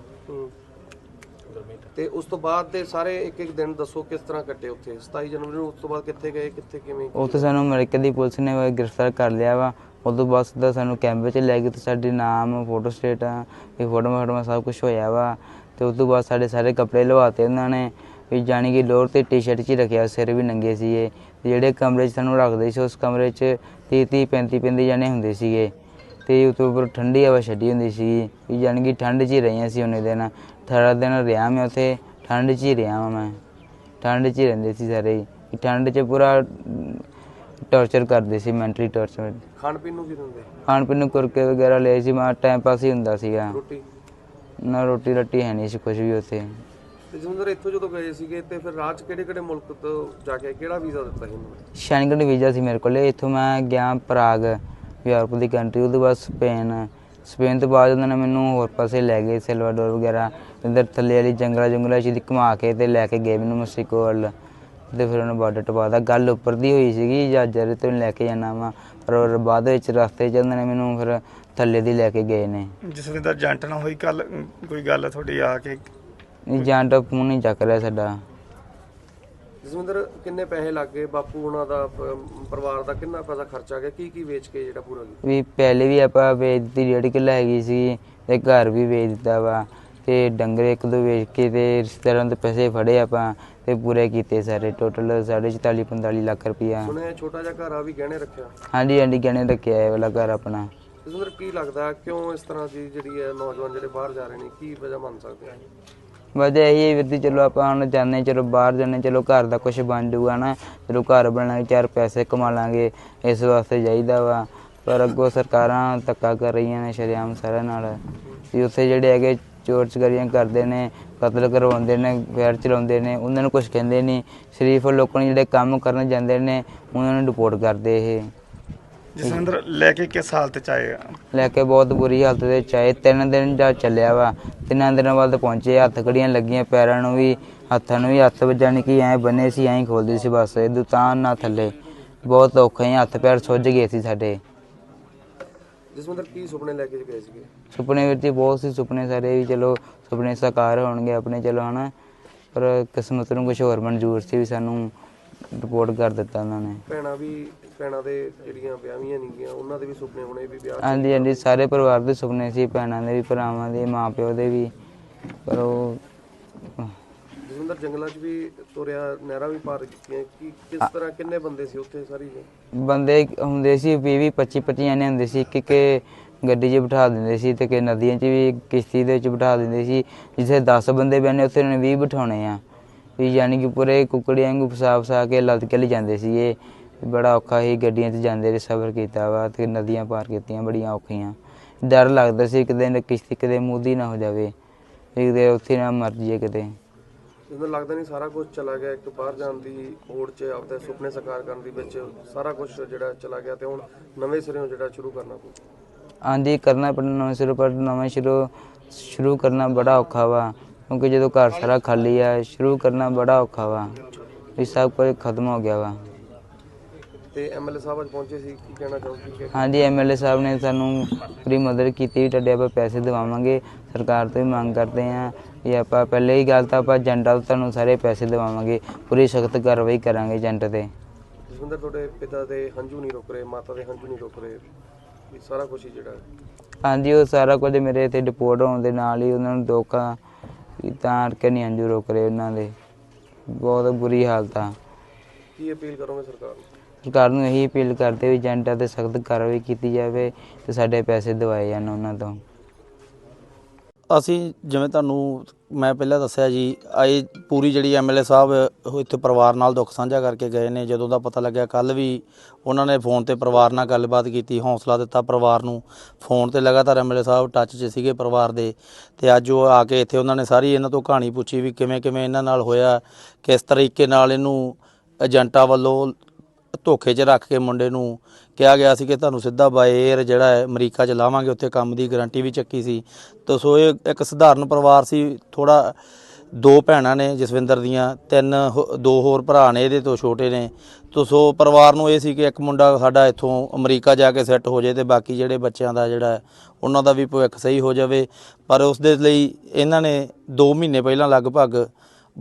[SPEAKER 7] ਤੇ ਉਸ ਤੋਂ ਬਾਅਦ ਦੇ ਸਾਰੇ ਇੱਕ ਇੱਕ ਦਿਨ ਦੱਸੋ ਕਿਸ ਤਰ੍ਹਾਂ ਕੱਟੇ ਉੱਥੇ? 27 ਜਨਵਰੀ ਨੂੰ ਉਸ ਤੋਂ ਬਾਅਦ ਕਿੱਥੇ ਗਏ ਕਿੱਥੇ ਕਿਵੇਂ?
[SPEAKER 4] ਉੱਥੇ ਸਾਨੂੰ ਅਮਰੀਕਾ ਦੀ ਪੁਲਿਸ ਨੇ ਗ੍ਰਿਫਤਾਰ ਕਰ ਲਿਆ ਵਾ। ਉਦੋਂ ਬਾਅਦ ਸਿੱਧਾ ਸਾਨੂੰ ਕੈਂਪ 'ਚ ਲੈ ਗਏ ਤੇ ਸਾਡੇ ਨਾਮ ਫੋਟੋ ਸਟੇਟਾਂ ਇਹ ਫੋਟੋਆਂ ਫੋਟੋਆਂ ਸਭ ਕੁਝ ਹੋਇਆ ਵਾ। ਤੇ ਉਸ ਤੋਂ ਬਾਅਦ ਸਾਡੇ ਸਾਰੇ ਕੱਪੜੇ ਲਵਾਤੇ ਉਹਨਾਂ ਨੇ। ਵੀ ਜਾਣੀ ਕਿ ਲੋਅਰ ਤੇ ਟੀ-ਸ਼ਰਟ 'ਚ ਹੀ ਰੱਖਿਆ, ਸਿਰ ਵੀ ਨੰਗੇ ਸੀਗੇ। ਤੇ ਜਿਹੜੇ ਕਮਰੇ 'ਚ ਸਾਨੂੰ ਰੱਖਦੇ ਸੀ, ਉਸ ਕਮਰੇ 'ਚ 30 30 35 35 ਜਣੇ ਹੁੰਦੇ ਸੀਗੇ। ਤੇ ਤੋਂ ਉੱਪਰ ਠੰਡੀ ਹਵਾ ਛੱਡੀ ਹੁੰਦੀ ਸੀ। ਵੀ ਜਾਣੀ ਕਿ ਠੰਡ 'ਚ ਹੀ ਰਹੀਆਂ ਸੀ ਉਹਨੇ ਦਿਨ। 18 ਦਿਨ ਰਿਹਾ ਮੈਂ ਉੱਥੇ, ਠੰਡ 'ਚ ਹੀ ਰਿਹਾ ਵਾਂ ਮੈਂ। ਠੰਡ 'ਚ ਹੀ ਰਹਿੰਦੇ ਸੀ ਸਾਰੇ। ਹੀ ਠੰਡ 'ਚ ਪੂਰਾ ਟੌਰਚਰ ਕਰਦੇ ਸੀ ਮੈਂਟਲੀ ਟੌਰਚਰ
[SPEAKER 7] ਖਾਣ ਪੀਣ ਨੂੰ ਕੀ ਦਿੰਦੇ?
[SPEAKER 4] ਖਾਣ ਪੀਣ ਨੂੰ ਕੁਰਕੇ ਵਗੈਰਾ ਲਏ ਸੀ ਮਾ ਟਾਈਮ ਪਾਸ ਹੀ ਹੁੰਦਾ ਸੀਗਾ।
[SPEAKER 7] ਰੋਟੀ?
[SPEAKER 4] ਨਾ ਰੋਟੀ ਰੱਟੀ ਹੈ ਨਹੀਂ ਸੀ ਕੁਝ ਵੀ ਉੱਥੇ।
[SPEAKER 7] ਤੇ ਜਸਵਿੰਦਰ ਇੱਥੋਂ ਜਦੋਂ ਗਏ ਸੀਗੇ ਤੇ ਫਿਰ ਰਾਜ ਕਿਹੜੇ ਕਿਹੜੇ ਮੁਲਕ ਤੋਂ ਜਾ ਕੇ ਕਿਹੜਾ ਵੀਜ਼ਾ ਦਿੱਤਾ ਸੀ
[SPEAKER 4] ਸ਼ੈਂਗਨ ਵੀਜ਼ਾ ਸੀ ਮੇਰੇ ਕੋਲ। ਇੱਥੋਂ ਮੈਂ ਗਿਆ ਪ੍ਰਾਗ ਯੂਰਪ ਦੀ ਕੰਟਰੀ ਉਹਦੇ ਬਾਅਦ ਸਪੇਨ। ਸਪੇਨ ਤੋਂ ਬਾਅਦ ਉਹਨਾਂ ਨੇ ਮੈਨੂੰ ਹੋਰ ਪਾਸੇ ਲੈ ਗਏ ਸੈਲਵਾਡੋਰ ਵਗੈਰਾ। ਇੱਧਰ ਥੱਲੇ ਵਾਲੀ ਜੰਗਲਾ ਜੰਗਲਾ ਚ ਘੁਮਾ ਕੇ ਤੇ ਲੈ ਕੇ ਗਏ ਮੈਨੂੰ ਮੈਕਸੀਕੋ ਵੱਲ। ਤੇ ਫਿਰ ਉਹਨਾਂ ਬਾਰਡਰ ਟਪਾਦਾ ਗੱਲ ਉੱਪਰ ਦੀ ਹੋਈ ਸੀਗੀ ਜਹਾਜ਼ਾਂ ਤੋਂ ਲੈ ਕੇ ਜਾਣਾ ਵਾ। ਪਰ ਉਹ ਬਾਅਦ ਵਿੱਚ ਰਸਤੇ ਚ ਉਹਨਾਂ ਨੇ ਮੈਨੂੰ ਫਿਰ ਥੱਲੇ ਦੀ ਲੈ ਕੇ ਗਏ ਨੇ।
[SPEAKER 3] ਜਸਵਿੰਦਰ ਜੰਟ ਨਾਲ ਹੋਈ ਕੱਲ ਕੋਈ ਗੱਲ ਤੁਹਾਡੀ ਆ ਕੇ?
[SPEAKER 4] ਇਹ ਜਾਂਟ ਫੋਨ ਨਹੀਂ ਚੱਕ ਰਿਹਾ ਸਾਡਾ।
[SPEAKER 7] ਜਸਵਿੰਦਰ ਕਿੰਨੇ ਪੈਸੇ ਲੱਗ ਗਏ? ਬਾਪੂ ਉਹਨਾਂ ਦਾ ਪ- ਪਰਿਵਾਰ ਦਾ ਕਿੰਨਾ ਪੈਸਾ ਖਰਚਾ ਗਿਆ? ਕੀ ਕੀ ਵੇਚ ਕੇ ਜਿਹੜਾ ਪੂਰਾ ਕੀਤਾ?
[SPEAKER 4] ਵੀ ਪਹਿਲੇ ਵੀ ਆਪਾਂ ਵੇਚ ਦਿੱਤੀ ਡੇਢ ਕਿੱਲਾ ਹੈਗੀ ਸੀ। ਤੇ ਘਰ ਵੀ ਵੇਚ ਦਿੱਤਾ ਵਾ। ਤੇ ਡੰਗਰੇ ਇੱਕ ਦੋ ਵੇਚ ਕੇ ਤੇ ਰਿਸ਼ਤੇਦਾਰਾਂ ਦੇ ਪੈਸੇ ਫੜੇ ਆਪਾਂ ਤੇ ਪੂਰੇ ਕੀਤੇ ਸਾਰੇ। ਟੋਟਲ 44 45 ਲੱਖ ਰੁਪਇਆ
[SPEAKER 7] ਸੁਣਿਆ ਛੋਟਾ ਜਿਹਾ ਘਰ ਆ ਵੀ ਗਹਿਣੇ ਰੱਖਿਆ?
[SPEAKER 4] ਹਾਂਜੀ ਹਾਂਜੀ ਗਹਿਣੇ ਰੱਖਿਆ ਇਹ ਵਾਲਾ ਘਰ ਆਪਣਾ।
[SPEAKER 7] ਜਸਵਿੰਦਰ ਕੀ ਲੱਗਦਾ ਕਿਉਂ ਇਸ ਤਰ੍ਹਾਂ ਦੀ ਜਿਹੜੀ ਹੈ ਨੌਜਵਾਨ ਜਿਹੜੇ ਬਾਹਰ ਜਾ ਰਹੇ ਨੇ ਕੀ ਵਜ੍ਹਾ ਮੰਨ ਸਕਦੇ ਆ?
[SPEAKER 4] ਵਜ੍ਹਾ ਇਹੀ ਹੈ ਵੀਰ ਜੀ ਚਲੋ ਆਪਾਂ ਹੁਣ ਜਾਂਦੇ ਚਲੋ ਬਾਹਰ ਜਾਂਦੇ ਚਲੋ ਘਰ ਦਾ ਕੁਝ ਬਣ ਜਾਊਗਾ ਨਾ। ਚਲੋ ਘਰ ਬਣਾਂਗੇ ਚਾਰ ਪੈਸੇ ਕਮਾ ਲਾਂਗੇ ਇਸ ਵਾਸਤੇ ਚਾਹੀਦਾ ਵਾ। ਪਰ ਅੱਗੋਂ ਸਰਕਾਰਾਂ ਧੱਕਾ ਕਰ ਰਹੀਆਂ ਨੇ ਸ਼ਰੇਆਮ ਸਾਰਿਆਂ ਨਾਲ। ਵੀ ਉੱਥੇ ਜਿਹੜੇ ਹੈਗੇ ਚੋਰ ਚਕਾਰੀਆਂ ਕਰਦੇ ਨੇ ਕਤਲ ਕਰਵਾਉਂਦੇ ਨੇ ਫੈਰ ਚਲਾਉਂਦੇ ਨੇ ਉਹਨਾਂ ਨੂੰ ਕੁਝ ਕਹਿੰਦੇ ਨਹੀਂ। ਸ਼ਰੀਫ ਲੋਕਾਂ ਨੂੰ ਜਿਹੜੇ ਕੰਮ ਕਰਨ ਜਾਂਦੇ ਨੇ ਉਹਨਾਂ ਨੂੰ ਰਿਪੋਰਟ ਕਰਦੇ ਇਹ।
[SPEAKER 3] ਜਸਵਿੰਦਰ ਲੈ ਕੇ ਕਿਸ ਹਾਲਤ ਚ ਆਏ ਆ?
[SPEAKER 4] ਲੈ ਕੇ ਬਹੁਤ ਬੁਰੀ ਹਾਲਤ ਦੇ ਵਿੱਚ ਆਏ। ਤਿੰਨ ਦਿਨ ਜਾ ਚੱਲਿਆ ਵਾ। ਤਿੰਨਾਂ ਦਿਨਾਂ ਬਾਅਦ ਪਹੁੰਚੇ ਹੱਥ ਕੜੀਆਂ ਲੱਗੀਆਂ ਪੈਰਾਂ ਨੂੰ ਵੀ ਹੱਥਾਂ ਨੂੰ ਵੀ ਹੱਥ ਵੱਜਣ ਕਿ ਐ ਬੰਨੇ ਸੀ ਐਂ ਖੋਲਦੇ ਸੀ ਬਸ। ਇਹ ਦੁਤਾਨ ਨਾ ਥੱਲੇ। ਬਹੁਤ ਔਖੇ ਹੱਥ ਪੈਰ ਸੁੱਜ ਗਏ ਸੀ ਸਾਡੇ।
[SPEAKER 7] ਜਸਵਿੰਦਰ ਕੀ ਸੁਪਨੇ ਲੈ ਕੇ ਗਏ ਸੀਗੇ?
[SPEAKER 4] ਸੁਪਨੇ ਵਿੱਚ ਹੀ ਬਹੁਤ ਸੀ ਸੁਪਨੇ ਸਾਰੇ ਵੀ ਚਲੋ ਸੁਪਨੇ ਸਾਕਾਰ ਹੋਣਗੇ ਆਪਣੇ ਚਲੋ ਹਨਾ ਪਰ ਕਿਸਮਤ ਨੂੰ ਕੁਝ ਹੋਰ ਮਨਜ਼ੂਰ ਸੀ ਵੀ ਸਾਨੂੰ ਰਿਪੋਰਟ ਕਰ ਦਿੱਤਾ ਉਹਨਾਂ ਨੇ।
[SPEAKER 7] ਭੈਣਾਂ ਵੀ ਭੈਣਾਂ ਦੇ ਜਿਹੜੀਆਂ ਵਿਆਹੀਆਂ ਨਹੀਂ ਗਈਆਂ ਉਹਨਾਂ ਦੇ ਵੀ ਸੁਪਨੇ ਹੋਣੇ ਵੀ ਵਿਆਹ
[SPEAKER 4] ਹਾਂਜੀ ਹਾਂਜੀ ਸਾਰੇ ਪਰਿਵਾਰ ਦੇ ਸੁਪਨੇ ਸੀ ਭੈਣਾਂ ਦੇ ਵੀ ਭਰਾਵਾਂ ਦੇ ਮਾਪਿਓ ਦੇ ਵੀ ਪਰ ਉਹ
[SPEAKER 7] ਜਸਵਿੰਦਰ ਜੰਗਲਾਂ 'ਚ ਵੀ ਤੁਰਿਆ ਨਹਿਰਾਂ ਵੀ ਪਾਰ ਕੀਤੀਆਂ ਕੀ ਕਿਸ ਤਰ੍ਹਾਂ ਕਿੰਨੇ ਬੰਦੇ ਸੀ ਉੱਥੇ ਸਾਰੀ
[SPEAKER 4] ਬੰਦੇ ਹੁੰਦੇ ਸੀ 20 20 25 25 ਜਣੇ ਹੁੰਦੇ ਸੀ ਕਿ ਕਿ ਗੱਡੀ 'ਚ ਬਿਠਾ ਦਿੰਦੇ ਸੀ ਤੇ ਕਿ ਨਦੀਆਂ 'ਚ ਵੀ ਕਿਸ਼ਤੀ ਦੇ ਵਿੱਚ ਬਿਠਾ ਦਿੰਦੇ ਸੀ ਜਿੱਥੇ 10 ਬੰਦੇ ਬੈਠੇ ਉੱਥੇ ਉਹਨਾਂ ਨੇ 20 ਬਿਠਾਉਣੇ ਆ। ਵੀ ਯਾਨੀ ਕਿ ਪੂਰੇ ਕੁੱਕੜੀਆਂ ਵਾਂਗੂ ਫਸਾ ਫਸਾ ਕੇ ਲੱਦ ਕੇ ਲੈ ਜਾਂਦੇ ਸੀ ਇਹ ਬੜਾ ਔਖਾ ਸੀ ਗੱਡੀਆਂ 'ਚ ਜਾਂਦੇ ਰਹੇ ਸਫ਼ਰ ਕੀਤਾ ਵਾ ਤੇ ਨਦੀਆਂ ਪਾਰ ਕੀਤੀਆਂ ਬੜੀਆਂ ਔਖੀਆਂ। ਡਰ ਲੱਗਦਾ ਸੀ ਕਿਤੇ ਕਿਸ਼ਤੀ ਕਿਤੇ ਮੂਦੀ ਨਾ ਹੋ ਜਾਵੇ ਵੀ ਕਿਤੇ ਉੱਥੇ ਨਾ ਮਰ ਜਾਈਏ ਕਿਤੇ।
[SPEAKER 7] ਮੈਨੂੰ ਲੱਗਦਾ ਨਹੀਂ ਸਾਰਾ ਕੁਝ ਚਲਾ ਗਿਆ ਇੱਕ ਬਾਹਰ ਜਾਣ ਦੀ ਹੋੜ 'ਚ ਆਪਦੇ ਸੁਪਨੇ ਸਾਕਾਰ ਕਰਨ ਦੀ ਵਿੱਚ ਸਾਰਾ ਕੁਝ ਜਿਹੜਾ ਚਲਾ ਗਿਆ ਤੇ ਹੁਣ ਨਵੇਂ ਸਿਰਿਓਂ ਜਿਹੜਾ ਸ਼ੁਰੂ ਕਰਨਾ ਪਊ।
[SPEAKER 4] ਆਂਦੀ ਕਰਨਾ ਪੈਣਾ ਨਵੇਂ ਸਿਰੋਂ ਪਰ ਨਵਾਂ ਸ਼ੁਰੂ ਸ਼ੁਰੂ ਕਰਨਾ ਬੜਾ ਔਖਾ ਵਾ ਕਿਉਂਕਿ ਜਦੋਂ ਘਰ ਸਾਰਾ ਖਾਲੀ ਆ ਸ਼ੁਰੂ ਕਰਨਾ ਬੜਾ ਔਖਾ ਵਾ ਇਹ ਸਭ ਕੁਝ ਖਤਮ ਹੋ ਗਿਆ ਵਾ।
[SPEAKER 7] ਤੇ ਐਮਐਲਏ ਸਾਹਿਬ ਅੱਜ ਪਹੁੰਚੇ ਸੀ ਕੀ ਕਹਿਣਾ ਚਾਹੋਗੇ?
[SPEAKER 4] ਹਾਂਜੀ ਐਮਐਲਏ ਸਾਹਿਬ ਨੇ ਸਾਨੂੰ ਪੂਰੀ ਮਦਦ ਕੀਤੀ ਵੀ ਤੁਹਾਡੇ ਆਪਾਂ ਪੈਸੇ ਦਿਵਾਵਾਂਗੇ ਸਰਕਾਰ ਤੋਂ ਵੀ ਮੰਗ ਕਰਦੇ ਆ ਇਹ ਆਪਾਂ ਪਹਿਲੇ ਹੀ ਗੱਲ ਤਾਂ ਆਪਾਂ ਏਜੰਟਾਂ ਤੋਂ ਤੁਹਾਨੂੰ ਸਾਰੇ ਪੈਸੇ ਦਿਵਾਵਾਂਗੇ ਪੂਰੀ ਸਖਤ ਕਾਰਵਾਈ ਕਰਾਂਗੇ ਏਜੰਟ ਤੇ।
[SPEAKER 7] ਜਸਵਿੰਦਰ ਤੁਹਾਡੇ ਪਿਤਾ ਦੇ ਹੰਝੂ ਨਹੀਂ ਰੁਕ ਰਹੇ ਮਾਤਾ ਦੇ ਹੰਝੂ ਨਹੀਂ ਰੁਕ ਰਹੇ ਵੀ ਸਾਰਾ ਕੁਝ ਹੀ ਜਿਹੜਾ
[SPEAKER 4] ਹਾਂਜੀ ਉਹ ਸਾਰਾ ਕੁਝ ਮੇਰੇ ਇੱਥੇ ਡਿਪੋਰਟ ਹੋਣ ਦੇ ਨਾਲ ਹੀ ਉਹਨਾਂ ਨੂੰ ਧੋਖਾ ਤਾਂ ਕਰਕੇ ਨਹੀਂ ਅੰਜੂ ਰੁਕ ਰਹੇ ਉਹਨਾਂ ਦੇ। ਬਹੁਤ ਬੁਰੀ ਹਾਲਤ ਆ।
[SPEAKER 7] ਕੀ ਅਪੀਲ ਕਰੋਗੇ ਸਰਕਾਰ ਨੂੰ?
[SPEAKER 4] ਸਰਕਾਰ ਨੂੰ ਇਹੀ ਅਪੀਲ ਕਰਦੇ ਵੀ ਏਜੰਟਾਂ ਤੇ ਸਖਤ ਕਾਰਵਾਈ ਕੀਤੀ ਜਾਵੇ ਤੇ ਸਾਡੇ ਪੈਸੇ ਦਿਵਾਏ ਜਾਣ ਉਹਨਾਂ ਤੋਂ।
[SPEAKER 5] ਅਸੀਂ ਜਿਵੇਂ ਤੁਹਾਨੂੰ ਮੈਂ ਪਹਿਲਾਂ ਦੱਸਿਆ ਜੀ, ਆਏ ਪੂਰੀ ਜਿਹੜੀ ਐਮਐਲਏ ਸਾਹਿਬ ਇੱਥੇ ਪਰਿਵਾਰ ਨਾਲ ਦੁੱਖ ਸਾਂਝਾ ਕਰਕੇ ਗਏ ਨੇ। ਜਦੋਂ ਦਾ ਪਤਾ ਲੱਗਿਆ ਕੱਲ ਵੀ ਉਹਨਾਂ ਨੇ ਫੋਨ ਤੇ ਪਰਿਵਾਰ ਨਾਲ ਗੱਲਬਾਤ ਕੀਤੀ, ਹੌਸਲਾ ਦਿੱਤਾ ਪਰਿਵਾਰ ਨੂੰ। ਫੋਨ ਤੇ ਲਗਾਤਾਰ ਐਮਐਲਏ ਸਾਹਿਬ ਟੱਚ 'ਚ ਸੀਗੇ ਪਰਿਵਾਰ ਦੇ। ਤੇ ਅੱਜ ਉਹ ਆ ਕੇ ਇੱਥੇ ਉਹਨਾਂ ਨੇ ਸਾਰੀ ਇਹਨਾਂ ਤੋਂ ਕਹਾਣੀ ਪੁੱਛੀ ਵੀ ਕਿਵੇਂ ਕਿਵੇਂ ਇਹਨਾਂ ਨਾਲ ਹੋਇਆ, ਕਿਸ ਤਰੀਕੇ ਨਾਲ ਇਹਨੂੰ ਏਜੰਟਾਂ ਵੱਲੋਂ ਧੋਖੇ 'ਚ ਰੱਖ ਕੇ ਮੁੰਡੇ ਨੂੰ ਕਿਹਾ ਗਿਆ ਸੀ ਕਿ ਤੁਹਾਨੂੰ ਸਿੱਧਾ ਬਾਏ 에ਅਰ ਜਿਹੜਾ ਹੈ ਅਮਰੀਕਾ 'ਚ ਲਾਵਾਂਗੇ, ਉੱਥੇ ਕੰਮ ਦੀ ਗਾਰੰਟੀ ਵੀ ਚੱਕੀ ਸੀ। ਤਾਂ ਸੋ ਇਹ ਇੱਕ ਸਧਾਰਨ ਪਰਿਵਾਰ ਸੀ ਥੋੜਾ ਦੋ ਭੈਣਾਂ ਨੇ ਜਸਵਿੰਦਰ ਦੀਆਂ, ਤਿੰਨ ਹੋ- ਦੋ ਹੋਰ ਭਰਾ ਨੇ ਇਹਦੇ ਤੋਂ ਛੋਟੇ ਨੇ। ਤਾਂ ਸੋ ਪਰਿਵਾਰ ਨੂੰ ਇਹ ਸੀ ਕਿ ਇੱਕ ਮੁੰਡਾ ਸਾਡਾ ਇੱਥੋਂ ਅਮਰੀਕਾ ਜਾ ਕੇ ਸੈੱਟ ਹੋ ਜਾਏ ਤੇ ਬਾਕੀ ਜਿਹੜੇ ਬੱਚਿਆਂ ਦਾ ਜਿਹੜਾ ਉਹਨਾਂ ਦਾ ਵੀ ਭਵਿੱਖ ਸਹੀ ਹੋ ਜਾਵੇ। ਪਰ ਉਸ ਦੇ ਲਈ ਇਹਨਾਂ ਨੇ 2 ਮਹੀਨੇ ਪਹਿਲਾਂ ਲਗਭਗ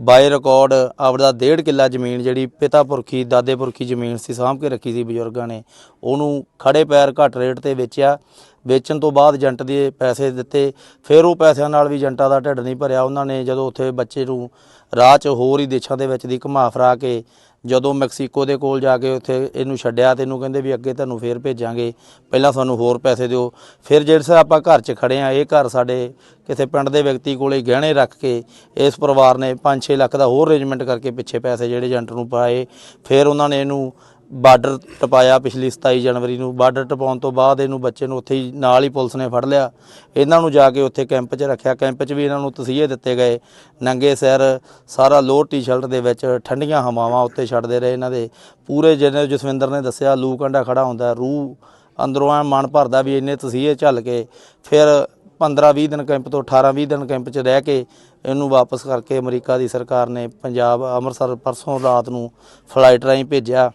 [SPEAKER 5] ਬਾਏ ਰਿਕਾਰਡ ਆਪਦਾ ਡੇਢ ਕਿੱਲਾ ਜ਼ਮੀਨ ਜਿਹੜੀ ਪਿਤਾ ਪੁਰਖੀ, ਦਾਦੇ ਪੁਰਖੀ ਜ਼ਮੀਨ ਸੀ, ਸਾਂਭ ਕੇ ਰੱਖੀ ਸੀ ਬਜ਼ੁਰਗਾਂ ਨੇ। ਉਹਨੂੰ ਖੜੇ ਪੈਰ ਘੱਟ ਰੇਟ ਤੇ ਵੇਚਿਆ। ਵੇਚਣ ਤੋਂ ਬਾਅਦ ਏਜੰਟ ਦੇ ਪੈਸੇ ਦਿੱਤੇ। ਫਿਰ ਉਹ ਪੈਸਿਆਂ ਨਾਲ ਵੀ ਏਜੰਟਾਂ ਦਾ ਢਿੱਡ ਨਹੀਂ ਭਰਿਆ। ਉਹਨਾਂ ਨੇ ਜਦੋਂ ਉੱਥੇ ਬੱਚੇ ਨੂੰ ਰਾਹ 'ਚ ਹੋਰ ਹੀ ਦੇਸ਼ਾਂ ਦੇ ਵਿੱਚ ਦੀ ਘੁਮਾ ਫਰਾ ਕੇ ਜਦੋਂ ਮੈਕਸੀਕੋ ਦੇ ਕੋਲ ਜਾ ਕੇ ਉੱਥੇ ਇਹਨੂੰ ਛੱਡਿਆ ਤੇ ਇਹਨੂੰ ਕਹਿੰਦੇ ਵੀ ਅੱਗੇ ਤੁਹਾਨੂੰ ਫੇਰ ਭੇਜਾਂਗੇ, ਪਹਿਲਾਂ ਸਾਨੂੰ ਹੋਰ ਪੈਸੇ ਦਿਓ। ਫਿਰ ਜਿਹੜੇ ਸ ਆਪਾਂ ਘਰ 'ਚ ਖੜੇ ਆ, ਇਹ ਘਰ ਸਾਡੇ ਕਿਸੇ ਪਿੰਡ ਦੇ ਵਿਅਕਤੀ ਕੋਲੇ ਗਹਿਣੇ ਰੱਖ ਕੇ ਇਸ ਪਰਿਵਾਰ ਨੇ 5-6 ਲੱਖ ਦਾ ਹੋਰ ਅਰੇਂਜਮੈਂਟ ਕਰਕੇ ਪਿੱਛੇ ਪੈਸੇ ਜਿਹੜੇ ਏਜੰਟ ਨੂੰ ਪਾਏ। ਫਿਰ ਉਹਨਾਂ ਨੇ ਇਹਨੂੰ ਬਾਰਡਰ ਟਪਾਇਆ ਪਿਛਲੀ 27 ਜਨਵਰੀ ਨੂੰ। ਬਾਰਡਰ ਟਪਾਉਣ ਤੋਂ ਬਾਅਦ ਇਹਨੂੰ ਬੱਚੇ ਨੂੰ ਉੱਥੇ ਹੀ ਨਾਲ ਹੀ ਪੁਲਿਸ ਨੇ ਫੜ ਲਿਆ। ਇਹਨਾਂ ਨੂੰ ਜਾ ਕੇ ਉੱਥੇ ਕੈਂਪ 'ਚ ਰੱਖਿਆ। ਕੈਂਪ 'ਚ ਵੀ ਇਹਨਾਂ ਨੂੰ ਤਸੀਹੇ ਦਿੱਤੇ ਗਏ। ਨੰਗੇ ਸਿਰ ਸਾਰਾ ਲੋਅਰ ਟੀ-ਸ਼ਰਟ ਦੇ ਵਿੱਚ ਠੰਡੀਆਂ ਹਵਾਵਾਂ ਉੱਤੇ ਛੱਡਦੇ ਰਹੇ ਇਹਨਾਂ ਦੇ। ਪੂਰੇ ਜਿਹਨੇ ਜਸਵਿੰਦਰ ਨੇ ਦੱਸਿਆ, ਲੂ ਕੰਡਾ ਖੜਾ ਹੁੰਦਾ, ਰੂਹ ਅੰਦਰੋਂ ਐ ਮਨ ਭਰਦਾ ਵੀ ਇੰਨੇ ਤਸੀਹੇ ਝੱਲ ਕੇ ਫਿਰ 15-20 ਦਿਨ ਕੈਂਪ ਤੋਂ 18-20 ਦਿਨ ਕੈਂਪ 'ਚ ਰਹਿ ਕੇ ਇਹਨੂੰ ਵਾਪਸ ਕਰਕੇ ਅਮਰੀਕਾ ਦੀ ਸਰਕਾਰ ਨੇ ਪੰਜਾਬ, ਅੰਮ੍ਰਿਤਸਰ ਪਰਸੋਂ ਰਾਤ ਨੂੰ ਫਲਾਈਟ ਰਾਹੀਂ ਭੇਜਿਆ।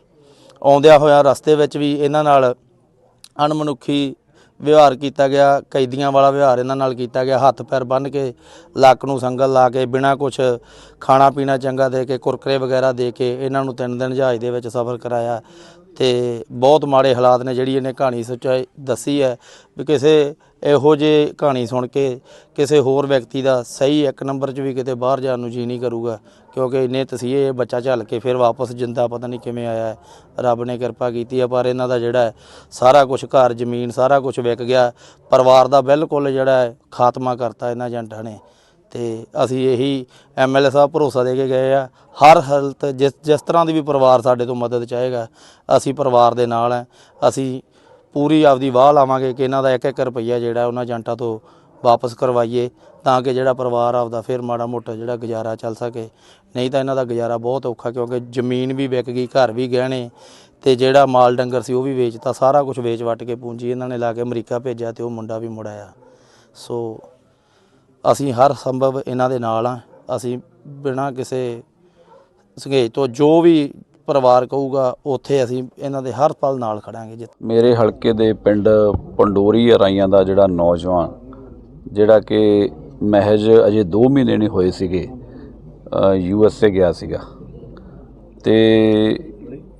[SPEAKER 5] ਆਉਂਦਿਆਂ ਹੋਇਆਂ ਰਸਤੇ ਵਿੱਚ ਵੀ ਇਹਨਾਂ ਨਾਲ ਅਣਮਨੁੱਖੀ ਵਿਵਹਾਰ ਕੀਤਾ ਗਿਆ, ਕੈਦੀਆਂ ਵਾਲਾ ਵਿਵਹਾਰ ਇਹਨਾਂ ਨਾਲ ਕੀਤਾ ਗਿਆ, ਹੱਥ ਪੈਰ ਬੰਨ੍ਹ ਕੇ ਲੱਕ ਨੂੰ ਸੰਗਲ ਲਾ ਕੇ, ਬਿਨਾਂ ਕੁਝ ਖਾਣਾ ਪੀਣਾ ਚੰਗਾ ਦੇ ਕੇ, ਕੁਰਕਰੇ ਵਗੈਰਾ ਦੇ ਕੇ ਇਹਨਾਂ ਨੂੰ ਤਿੰਨ ਦਿਨ ਜਹਾਜ਼ ਦੇ ਵਿੱਚ ਸਫ਼ਰ ਕਰਾਇਆ ਤੇ ਬਹੁਤ ਮਾੜੇ ਹਾਲਾਤ ਨੇ ਜਿਹੜੀ ਇਹਨੇ ਕਹਾਣੀ ਸੱਚਾਈ ਦੱਸੀ ਹੈ ਵੀ ਕਿਸੇ ਇਹੋ ਜਿਹੇ ਕਹਾਣੀ ਸੁਣ ਕੇ ਕਿਸੇ ਹੋਰ ਵਿਅਕਤੀ ਦਾ ਸਹੀ ਇੱਕ ਨੰਬਰ 'ਚ ਵੀ ਕਿਤੇ ਬਾਹਰ ਜਾਣ ਨੂੰ ਜੀ ਨਹੀਂ ਕਰੂਗਾ ਕਿਉਂਕਿ ਇੰਨੇ ਤਸੀਹੇ ਇਹ ਬੱਚਾ ਝੱਲ ਕੇ ਫਿਰ ਵਾਪਸ ਜਿੰਦਾ ਪਤਾ ਨਹੀਂ ਕਿਵੇਂ ਆਇਆ ਹੈ। ਰੱਬ ਨੇ ਕਿਰਪਾ ਕੀਤੀ ਹੈ ਪਰ ਇਹਨਾਂ ਦਾ ਜਿਹੜਾ ਸਾਰਾ ਕੁਝ ਘਰ ਜ਼ਮੀਨ ਸਾਰਾ ਕੁਝ ਵਿਕ ਗਿਆ। ਪਰਿਵਾਰ ਦਾ ਬਿਲਕੁਲ ਜਿਹੜਾ ਹੈ, ਖਾਤਮਾ ਕਰਤਾ ਇਹਨਾਂ ਏਜੰਟਾਂ ਨੇ। ਤੇ ਅਸੀਂ ਇਹੀ ਐਮਐਲਏ ਸਾਹਿਬ ਭਰੋਸਾ ਦੇ ਕੇ ਗਏ ਆ ਹਰ ਹਾਲਤ ਜਿਸ ਜਿਸ ਤਰ੍ਹਾਂ ਦੀ ਵੀ ਪਰਿਵਾਰ ਸਾਡੇ ਤੋਂ ਮਦਦ ਚਾਹੇਗਾ ਅਸੀਂ ਪਰਿਵਾਰ ਦੇ ਨਾਲ ਹੈ। ਅਸੀਂ ਪੂਰੀ ਆਪਦੀ ਵਾਹ ਲਾਵਾਂਗੇ ਕਿ ਇਹਨਾਂ ਦਾ ਇੱਕ ਇੱਕ ਰੁਪਈਆ ਜਿਹੜਾ ਉਹਨਾਂ ਏਜੰਟਾਂ ਤੋਂ ਵਾਪਸ ਕਰਵਾਈਏ ਤਾਂ ਕਿ ਜਿਹੜਾ ਪਰਿਵਾਰ ਆਪਦਾ ਫਿਰ ਮਾੜਾ ਮੋਟਾ ਜਿਹੜਾ ਗੁਜ਼ਾਰਾ ਚੱਲ ਸਕੇ। ਨਹੀਂ ਤਾਂ ਇਹਨਾਂ ਦਾ ਗੁਜ਼ਾਰਾ ਬਹੁਤ ਔਖਾ ਕਿਉਂਕਿ ਜ਼ਮੀਨ ਵੀ ਵਿਕ ਗਈ, ਘਰ ਵੀ ਗਹਿਣੇ ਤੇ ਜਿਹੜਾ ਮਾਲ ਡੰਗਰ ਸੀ ਉਹ ਵੀ ਵੇਚਤਾ, ਸਾਰਾ ਕੁਝ ਵੇਚ ਵੱਟ ਕੇ ਪੂੰਜੀ ਇਹਨਾਂ ਨੇ ਲਾ ਕੇ ਅਮਰੀਕਾ ਭੇਜਿਆ ਤੇ ਉਹ ਮੁੰਡਾ ਵੀ ਮੁੜ ਆਇਆ। ਸੋ ਅਸੀਂ ਹਰ ਸੰਭਵ ਇਹਨਾਂ ਦੇ ਨਾਲ ਆ ਅਸੀਂ ਬਿਨਾਂ ਕਿਸੇ ਸੰਘੇਜ ਤੋਂ ਜੋ ਵੀ ਪਰਿਵਾਰ ਕਹੂਗਾ, ਉੱਥੇ ਅਸੀਂ ਇਹਨਾਂ ਦੇ ਹਰ ਪਲ ਨਾਲ ਖੜਾਂਗੇ
[SPEAKER 6] ਮੇਰੇ ਹਲਕੇ ਦੇ ਪਿੰਡ ਪੰਡੋਰੀ ਅਰਾਈਆਂ ਦਾ ਜਿਹੜਾ ਨੌਜਵਾਨ, ਜਿਹੜਾ ਕਿ ਮਹਿਜ ਅਜੇ 2 ਮਹੀਨੇ ਨਹੀਂ ਹੋਏ ਸੀਗੇ ਯੂ ਐਸ ਏ ਗਿਆ ਸੀਗਾ। ਤੇ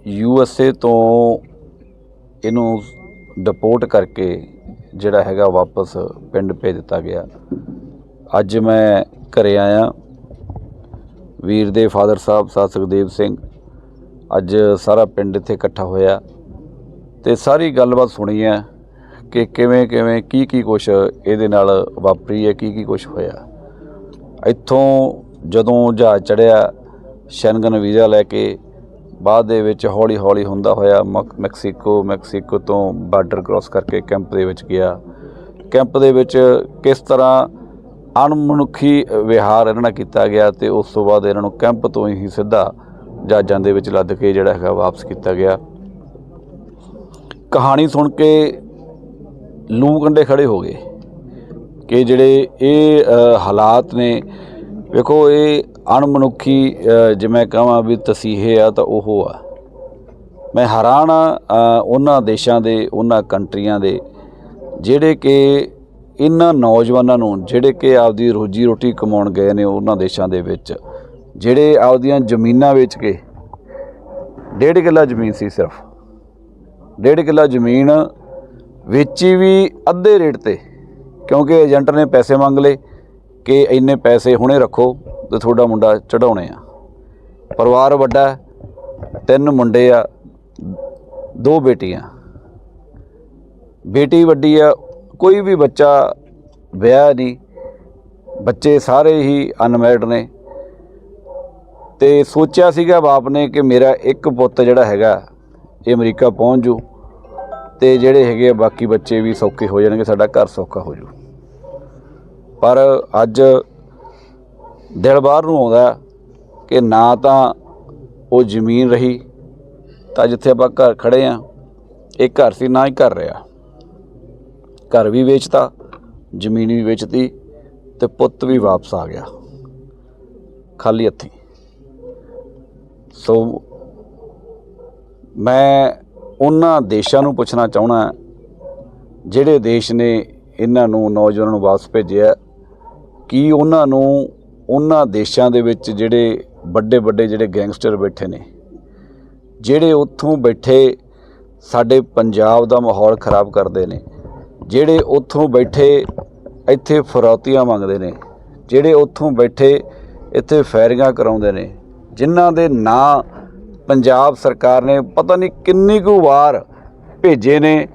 [SPEAKER 6] ਯੂ ਐਸ ਏ ਤੋਂ ਇਹਨੂੰ ਡਿਪੋਰਟ ਕਰਕੇ ਜਿਹੜਾ ਹੈਗਾ ਵਾਪਸ ਪਿੰਡ ਭੇਜ ਦਿੱਤਾ ਗਿਆ। ਅੱਜ ਮੈਂ ਘਰੇ ਆਇਆ। ਵੀਰ ਦੇ ਫਾਦਰ ਸਾਹਿਬ ਸਾਧ ਸੁਖਦੇਵ ਸਿੰਘ। ਅੱਜ ਸਾਰਾ ਪਿੰਡ ਇੱਥੇ ਇਕੱਠਾ ਹੋਇਆ ਤੇ ਸਾਰੀ ਗੱਲਬਾਤ ਸੁਣੀ ਹੈ ਕਿ ਕਿਵੇਂ ਕਿਵੇਂ ਕੀ ਕੀ ਕੁਛ ਇਹਦੇ ਨਾਲ ਵਾਪਰੀ ਹੈ, ਕੀ ਕੀ ਕੁਛ ਹੋਇਆ। ਇੱਥੋਂ ਜਦੋਂ ਜਹਾਜ਼ ਚੜਿਆ, ਸ਼ੈਨਗਨ ਵੀਜ਼ਾ ਲੈ ਕੇ ਬਾਅਦ ਦੇ ਵਿੱਚ ਹੌਲੀ ਹੌਲੀ ਹੁੰਦਾ ਹੋਇਆ ਮਕ- ਮੈਕਸੀਕੋ ਮੈਕਸੀਕੋ ਤੋਂ ਬਾਰਡਰ ਕ੍ਰਾਸ ਕਰਕੇ ਕੈਂਪ ਦੇ ਵਿੱਚ ਗਿਆ। ਕੈਂਪ ਦੇ ਵਿੱਚ ਕਿਸ ਤਰ੍ਹਾਂ ਅਣਮਨੁੱਖੀ ਵਿਹਾਰ ਇਹਨਾਂ ਨਾਲ ਕੀਤਾ ਗਿਆ ਤੇ ਉਸ ਤੋਂ ਬਾਅਦ ਇਹਨਾਂ ਨੂੰ ਕੈਂਪ ਤੋਂ ਹੀ ਸਿੱਧਾ ਜਹਾਜ਼ਾਂ ਦੇ ਵਿੱਚ ਲੱਦ ਕੇ ਜਿਹੜਾ ਹੈਗਾ ਵਾਪਸ ਕੀਤਾ ਗਿਆ। ਕਹਾਣੀ ਸੁਣ ਕੇ ਲੂ ਕੰਡੇ ਖੜੇ ਹੋ ਗਏ ਕਿ ਜਿਹੜੇ ਇਹ ਹਾਲਾਤ ਨੇ ਵੇਖੋ ਇਹ ਅਣਮਨੁੱਖੀ ਅ, ਜਿਵੇਂ ਕਹਾਂ ਵੀ ਤਸੀਹੇ ਆ ਤਾਂ ਉਹ ਆ। ਮੈਂ ਹੈਰਾਨ ਆ ਉਹਨਾਂ ਦੇਸ਼ਾਂ ਦੇ ਉਹਨਾਂ ਕੰਟਰੀਆਂ ਦੇ ਜਿਹੜੇ ਕਿ ਇਹਨਾਂ ਨੌਜਵਾਨਾਂ ਨੂੰ ਜਿਹੜੇ ਕਿ ਆਪਦੀ ਰੋਜੀ ਰੋਟੀ ਕਮਾਉਣ ਗਏ ਨੇ ਉਹਨਾਂ ਦੇਸ਼ਾਂ ਦੇ ਵਿੱਚ। ਜਿਹੜੇ ਆਪਦੀਆਂ ਜ਼ਮੀਨਾਂ ਵੇਚ ਕੇ ਡੇਢ ਕਿੱਲਾ ਜ਼ਮੀਨ ਸੀ ਸਿਰਫ। ਡੇਢ ਕਿੱਲਾ ਜ਼ਮੀਨ ਵੇਚੀ ਵੀ ਅੱਧੇ ਰੇਟ ਤੇ, ਕਿਉਂਕਿ ਏਜੰਟ ਨੇ ਪੈਸੇ ਮੰਗ ਲਏ ਕਿ ਇੰਨੇ ਪੈਸੇ ਹੁਣੇ ਰੱਖੋ ਤੇ ਤੁਹਾਡਾ ਮੁੰਡਾ ਚੜਾਉਣੇ ਆ। ਪਰਿਵਾਰ ਵੱਡਾ ਤਿੰਨ ਮੁੰਡੇ ਆ, ਦੋ ਬੇਟੀਆਂ। ਬੇਟੀ ਵੱਡੀ ਆ, ਕੋਈ ਵੀ ਬੱਚਾ ਵਿਆਹ ਨਹੀਂ, ਬੱਚੇ ਸਾਰੇ ਹੀ ਅਨਮੈਰਿਡ ਨੇ। ਤੇ ਸੋਚਿਆ ਸੀਗਾ ਬਾਪ ਨੇ ਕਿ ਮੇਰਾ ਇੱਕ ਪੁੱਤ ਜਿਹੜਾ ਹੈਗਾ, ਇਹ ਅਮਰੀਕਾ ਪਹੁੰਚ ਜੂ ਤੇ ਜਿਹੜੇ ਹੈਗੇ ਆ ਬਾਕੀ ਬੱਚੇ ਵੀ ਸੌਖੇ ਹੋ ਜਾਣਗੇ, ਸਾਡਾ ਘਰ ਸੌਖਾ ਹੋ ਜੂ। ਪਰ ਅੱਜ ਦਿਲ ਬਾਹਰ ਨੂੰ ਆਉਂਦਾ ਕਿ ਨਾ ਤਾਂ ਉਹ ਜ਼ਮੀਨ ਰਹੀ, ਤਾਂ ਜਿੱਥੇ ਆਪਾਂ ਘਰ ਖੜੇ ਆ, ਇਹ ਘਰ ਸੀ, ਨਾ ਹੀ ਘਰ ਰਿਹਾ। ਘਰ ਵੀ ਵੇਚਤਾ, ਜ਼ਮੀਨ ਵੀ ਵੇਚਤੀ ਤੇ ਪੁੱਤ ਵੀ ਵਾਪਸ ਆ ਗਿਆ, ਖਾਲੀ ਹੱਥੀਂ। ਸੋ ਮੈਂ ਉਹਨਾਂ ਦੇਸ਼ਾਂ ਨੂੰ ਪੁੱਛਣਾ ਚਾਹਣਾ ਜਿਹੜੇ ਦੇਸ਼ ਨੇ ਇਹਨਾਂ ਨੂੰ ਨੌਜਵਾਨਾਂ ਨੂੰ ਵਾਪਸ ਭੇਜਿਆ, ਕੀ ਉਹਨਾਂ ਨੂੰ ਉਹਨਾਂ ਦੇਸ਼ਾਂ ਦੇ ਵਿੱਚ ਜਿਹੜੇ ਵੱਡੇ ਵੱਡੇ ਜਿਹੜੇ ਗੈਂਗਸਟਰ ਬੈਠੇ ਨੇ, ਜਿਹੜੇ ਉੱਥੋਂ ਬੈਠੇ ਸਾਡੇ ਪੰਜਾਬ ਦਾ ਮਾਹੌਲ ਖਰਾਬ ਕਰਦੇ ਨੇ, ਜਿਹੜੇ ਉੱਥੋਂ ਬੈਠੇ ਇੱਥੇ ਫਰੌਤੀਆਂ ਮੰਗਦੇ ਨੇ, ਜਿਹੜੇ ਉੱਥੋਂ ਬੈਠੇ ਇੱਥੇ ਫੈਰਿੰਗਾਂ ਕਰਾਉਂਦੇ ਨੇ ਜਿਨ੍ਹਾਂ ਦੇ ਨਾਂ ਪੰਜਾਬ ਸਰਕਾਰ ਨੇ ਪਤਾ ਨਹੀਂ ਕਿੰਨੀ ਕੁ ਵਾਰ ਭੇਜੇ ਨੇ,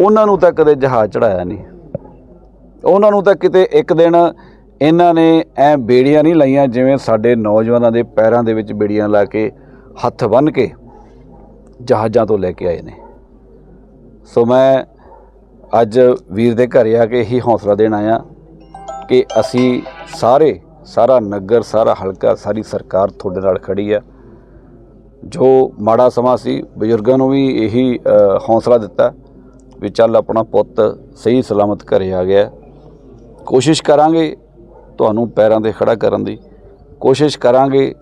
[SPEAKER 6] ਉਹਨਾਂ ਨੂੰ ਤਾਂ ਕਦੇ ਜਹਾਜ਼ ਚੜਾਇਆ ਨਹੀਂ। ਉਹਨਾਂ ਨੂੰ ਤਾਂ ਕਿਤੇ ਇੱਕ ਦਿਨ ਇਹਨਾਂ ਨੇ ਐ ਬੇੜੀਆਂ ਨਹੀਂ ਲਾਈਆਂ ਜਿਵੇਂ ਸਾਡੇ ਨੌਜਵਾਨਾਂ ਦੇ ਪੈਰਾਂ ਦੇ ਵਿੱਚ ਬੇੜੀਆਂ ਲਾ ਕੇ ਹੱਥ ਬੰਨ੍ਹ ਕੇ ਜਹਾਜ਼ਾਂ ਤੋਂ ਲੈ ਕੇ ਆਏ ਨੇ। ਸੋ ਮੈਂ ਅੱਜ ਵੀਰ ਦੇ ਘਰ ਆ ਕੇ ਇਹੀ ਹੌਸਲਾ ਦੇਣ ਆਇਆ ਕਿ ਅਸੀਂ ਸਾਰੇ ਸਾਰਾ ਨਗਰ ਸਾਰਾ ਹਲਕਾ ਸਾਰੀ ਸਰਕਾਰ ਤੁਹਾਡੇ ਨਾਲ ਖੜੀ ਆ ਜੋ ਮਾੜਾ ਸਮਾਂ ਸੀ ਬਜ਼ੁਰਗਾਂ ਨੂੰ ਵੀ ਇਹੀ ਅ, ਹੌਸਲਾ ਦਿੱਤਾ ਵੀ ਚੱਲ ਆਪਣਾ ਪੁੱਤ ਸਹੀ ਸਲਾਮਤ ਘਰੇ ਆ ਗਿਆ। ਕੋਸ਼ਿਸ਼ ਕਰਾਂਗੇ ਤੁਹਾਨੂੰ ਪੈਰਾਂ ਤੇ ਖੜਾ ਕਰਨ ਦੀ। ਕੋਸ਼ਿਸ਼ ਕਰਾਂਗੇ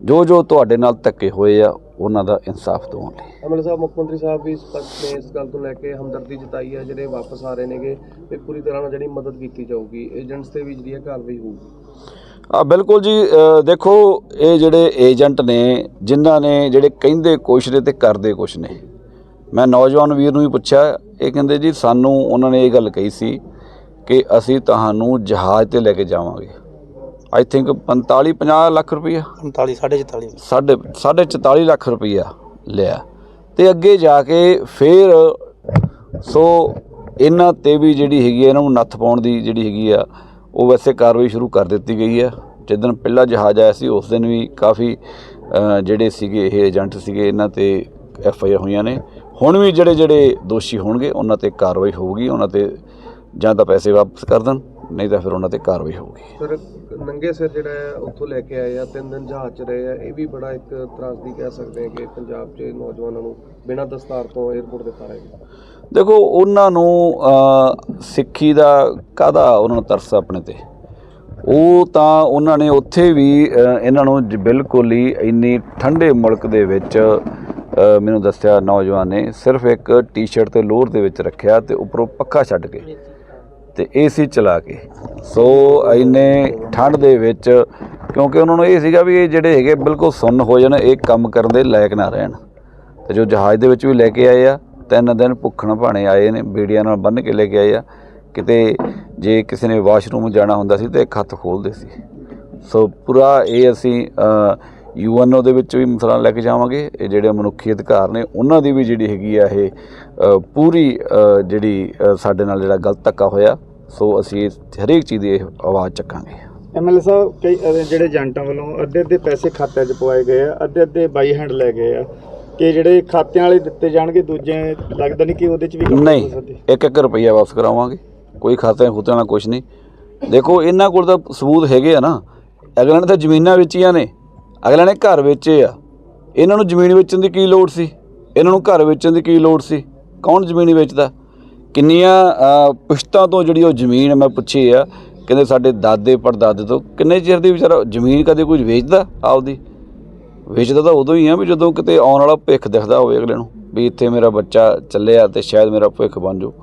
[SPEAKER 6] ਜੋ ਜੋ ਤੁਹਾਡੇ ਨਾਲ ਧੱਕੇ ਹੋਏ ਆ ਉਹਨਾਂ ਦਾ ਇਨਸਾਫ ਦਿਵਾਉਣ ਲਈ।
[SPEAKER 7] ਐਮਐਲਏ ਸਾਹਿਬ ਮੁੱਖ ਮੰਤਰੀ ਸਾਹਿਬ ਵੀ ਸਪਸ਼ਟ ਨੇ ਇਸ ਗੱਲ ਤੋਂ ਲੈ ਕੇ ਹਮਦਰਦੀ ਜਤਾਈ ਹੈ ਜਿਹੜੇ ਵਾਪਸ ਆ ਰਹੇ ਨੇਗੇ ਤੇ ਪੂਰੀ ਤਰ੍ਹਾਂ ਨਾਲ ਜਿਹੜੀ ਮਦਦ ਕੀਤੀ ਜਾਊਗੀ ਏਜੰਟਸ ਤੇ ਵੀ ਜਿਹੜੀ ਹੈ ਕਾਰਵਾਈ ਹੋਊਗੀ।
[SPEAKER 6] ਆ ਬਿਲਕੁਲ ਜੀ ਦੇਖੋ ਇਹ ਜਿਹੜੇ ਏਜੰਟ ਨੇ ਜਿਨ੍ਹਾਂ ਨੇ ਜਿਹੜੇ ਕਹਿੰਦੇ ਕੁਛ ਨੇ ਤੇ ਕਰਦੇ ਕੁਛ ਨੇ। ਮੈਂ ਨੌਜਵਾਨ ਵੀਰ ਨੂੰ ਵੀ ਪੁੱਛਿਆ ਇਹ ਕਹਿੰਦੇ ਜੀ ਸਾਨੂੰ ਉਹਨਾਂ ਨੇ ਇਹ ਗੱਲ ਕਹੀ ਸੀ ਕਿ ਅਸੀਂ ਤੁਹਾਨੂੰ ਜਹਾਜ਼ ਤੇ ਲੈ ਕੇ ਜਾਵਾਂਗੇ। ਆਈ ਥਿੰਕ 45 50 ਲੱਖ ਰੁਪਈਆ।
[SPEAKER 5] 45 45
[SPEAKER 6] ਸਾਢੇ ਸਾਢੇ 44 ਲੱਖ ਰੁਪਈਆ ਲਿਆ। ਤੇ ਅੱਗੇ ਜਾ ਕੇ ਫਿਰ ਸੋ ਇਹਨਾਂ ਤੇ ਵੀ ਜਿਹੜੀ ਹੈਗੀ ਇਹਨਾਂ ਨੂੰ ਨੱਥ ਪਾਉਣ ਦੀ ਜਿਹੜੀ ਹੈਗੀ ਆ ਉਹ ਵੈਸੇ ਕਾਰਵਾਈ ਸ਼ੁਰੂ ਕਰ ਦਿੱਤੀ ਗਈ ਆ ਜਿੱਦਣ ਪਹਿਲਾ ਜਹਾਜ਼ ਆਇਆ ਸੀ, ਉਸ ਦਿਨ ਵੀ ਕਾਫੀ ਜਿਹੜੇ ਸੀਗੇ, ਇਹ ਏਜੰਟ ਸੀਗੇ, ਇਹਨਾਂ ਤੇ ਐਫ ਆਈ ਆਰ ਹੋਈਆਂ ਨੇ। ਹੁਣ ਵੀ ਜਿਹੜੇ ਜਿਹੜੇ ਦੋਸ਼ੀ ਹੋਣਗੇ, ਉਹਨਾਂ ਤੇ ਕਾਰਵਾਈ ਹੋਊਗੀ, ਉਹਨਾਂ ਤੇ ਜਾਂ ਤਾਂ ਪੈਸੇ ਵਾਪਸ ਕਰ ਦੇਣ, ਨਹੀਂ ਤਾਂ ਫਿਰ ਉਹਨਾਂ ਤੇ ਕਾਰਵਾਈ ਹੋਊਗੀ।
[SPEAKER 7] ਸਰ, ਨੰਗੇ ਸਿਰ ਜਿਹੜਾ ਹੈ, ਉੱਥੋਂ ਲੈ ਕੇ ਆਏ ਆ, ਤਿੰਨ ਦਿਨ ਜਹਾਜ਼ 'ਚ ਰਹੇ ਆ। ਇਹ ਵੀ ਬੜਾ ਇੱਕ ਤਰਾਸਦੀ ਕਹਿ ਸਕਦੇ ਹਾਂ ਕਿ ਪੰਜਾਬ 'ਚ ਨੌਜਵਾਨਾਂ ਨੂੰ ਬਿਨਾਂ ਦਸਤਾਰ ਤੋਂ 에ਅਰਪੋਰਟ ਤੇ ਉਤਾਰਿਆ
[SPEAKER 6] ਦੇਖੋ, ਉਹਨਾਂ ਨੂੰ ਸਿੱਖੀ ਦਾ ਕਾਹਦਾ ਉਹਨਾਂ ਨੂੰ ਤਰਸ ਆਪਣੇ ਤੇ? ਉਹ ਤਾਂ ਉਹਨਾਂ ਨੇ ਉੱਥੇ ਵੀ ਇਹਨਾਂ ਨੂੰ ਬਿਲਕੁਲ ਹੀ ਇੰਨੀ ਠੰਡੇ ਮੁਲਕ ਦੇ ਵਿੱਚ ਮੈਨੂੰ ਦੱਸਿਆ ਨੌਜਵਾਨ ਨੇ, ਸਿਰਫ ਇੱਕ ਟੀ-ਸ਼ਰਟ ਤੇ ਲੋਅਰ ਦੇ ਵਿੱਚ ਰੱਖਿਆ ਤੇ ਉੱਪਰੋਂ ਪੱਖਾ ਛੱਡ ਕੇ ਤੇ ਏਸੀ ਚਲਾ ਕੇ। ਸੋ ਇੰਨੇ ਠੰਡ ਦੇ ਵਿੱਚ, ਕਿਉਂਕਿ ਉਹਨਾਂ ਨੂੰ ਇਹ ਸੀਗਾ ਵੀ ਇਹ ਜਿਹੜੇ ਹੈਗੇ ਬਿਲਕੁਲ ਸੁੰਨ ਹੋ ਜਾਣ, ਇਹ ਕੰਮ ਕਰਨ ਦੇ ਲਾਇਕ ਨਾ ਰਹਿਣ। ਤੇ ਜੋ ਜਹਾਜ਼ ਦੇ ਵਿੱਚ ਵੀ ਲੈ ਕੇ ਆਏ ਆ ਤਿੰਨ ਦਿਨ ਭੁੱਖਣ ਭਾਣੇ ਆਏ ਨੇ, ਬੀੜੀਆਂ ਨਾਲ ਬੰਨ੍ਹ ਕੇ ਲੈ ਕੇ ਆਏ ਆ। ਕਿਤੇ ਜੇ ਕਿਸੇ ਨੇ ਵਾਸ਼ਰੂਮ ਜਾਣਾ ਹੁੰਦਾ ਸੀ ਤੇ ਇੱਕ ਹੱਥ ਖੋਲਦੇ ਸੀ। ਸੋ ਪੂਰਾ ਇਹ ਅਸੀਂ ਯੂਐਨਓ ਦੇ ਵਿੱਚ ਵੀ ਮਸਲਾ ਲੈ ਕੇ ਜਾਵਾਂਗੇ। ਇਹ ਜਿਹੜੇ ਮਨੁੱਖੀ ਅਧਿਕਾਰ ਨੇ, ਉਹਨਾਂ ਦੀ ਵੀ ਜਿਹੜੀ ਹੈਗੀ ਆ ਇਹ ਪੂਰੀ ਜਿਹੜੀ ਸਾਡੇ ਨਾਲ ਜਿਹੜਾ ਗਲਤ ਧੱਕਾ ਹੋਇਆ, ਸੋ ਅਸੀਂ ਹਰੇਕ ਚੀਜ਼ ਦੀ ਇਹ ਆਵਾਜ਼ ਚੱਕਾਂਗੇ।
[SPEAKER 3] ਐਮਐਲਏ ਸਾਹਿਬ, ਕਈ ਜਿਹੜੇ ਏਜੰਟਾਂ ਵੱਲੋਂ ਅੱਧੇ ਅੱਧੇ ਪੈਸੇ ਖਾਤਿਆਂ 'ਚ ਪਵਾਏ ਗਏ ਆ ਅੱਧੇ ਅੱਧੇ ਬਾਈ ਹੈਂਡ ਲੈ ਗਏ ਆ। ਕਿ ਜਿਹੜੇ ਖਾਤਿਆਂ ਵਾਲੇ ਦਿੱਤੇ ਜਾਣਗੇ ਦੂਜੇ ਲੱਗਦਾ ਨਹੀਂ ਕਿ ਉਹਦੇ 'ਚ ਵੀ ਹੋ
[SPEAKER 6] ਨਹੀਂ
[SPEAKER 3] ਸਕਦੀ।
[SPEAKER 6] ਇੱਕ ਇੱਕ ਰੁਪਈਆ ਵਾਪਸ ਕਰਾਵਾਂਗੇ। ਕੋਈ ਖਾਤੇ ਖੂਤੇ ਨਾਲ ਕੁਝ ਨਹੀਂ। ਦੇਖੋ ਇਹਨਾਂ ਕੋਲ ਤਾਂ ਸਬੂਤ ਹੈਗੇ ਆ ਨਾ। ਅਗਲਿਆਂ ਨੇ ਤਾਂ ਜ਼ਮੀਨਾਂ ਵੇਚੀਆਂ ਨੇ। ਅਗਲਿਆਂ ਨੇ ਘਰ ਵੇਚੇ ਆ। ਇਹਨਾਂ ਨੂੰ ਜ਼ਮੀਨ ਵੇਚਣ ਦੀ ਕੀ ਲੋੜ ਸੀ? ਇਹਨਾਂ ਨੂੰ ਘਰ ਵੇਚਣ ਦੀ ਕੀ ਲੋੜ ਸੀ? ਕੌਣ ਜ਼ਮੀਨ ਵੇਚਦਾ? ਕਿੰਨੀਆਂ ਪੁਸ਼ਤਾਂ ਤੋਂ ਜਿਹੜੀ ਉਹ ਜ਼ਮੀਨ ਮੈਂ ਪੁੱਛੀ ਆ ਕਹਿੰਦੇ ਸਾਡੇ ਦਾਦੇ ਪੜਦਾਦੇ ਤੋਂ ਕਿੰਨੇ ਚਿਰ ਦੀ ਵਿਚਾਰਾ ਜ਼ਮੀਨ ਕਦੇ ਕੋਈ ਵੇਚਦਾ ਆਪਦੀ? ਵੇਚਦਾ ਤਾਂ ਉਦੋਂ ਹੀ ਆ ਵੀ ਜਦੋਂ ਕਿਤੇ ਆਉਣ ਵਾਲਾ ਭਵਿੱਖ ਦਿਖਦਾ ਹੋਵੇ ਅਗਲੇ ਨੂੰ, ਵੀ ਇੱਥੇ ਮੇਰਾ ਬੱਚਾ ਚੱਲਿਆ ਤੇ ਸ਼ਾਇਦ ਮੇਰਾ ਭਵਿੱਖ ਬਣ ਜਾਊ।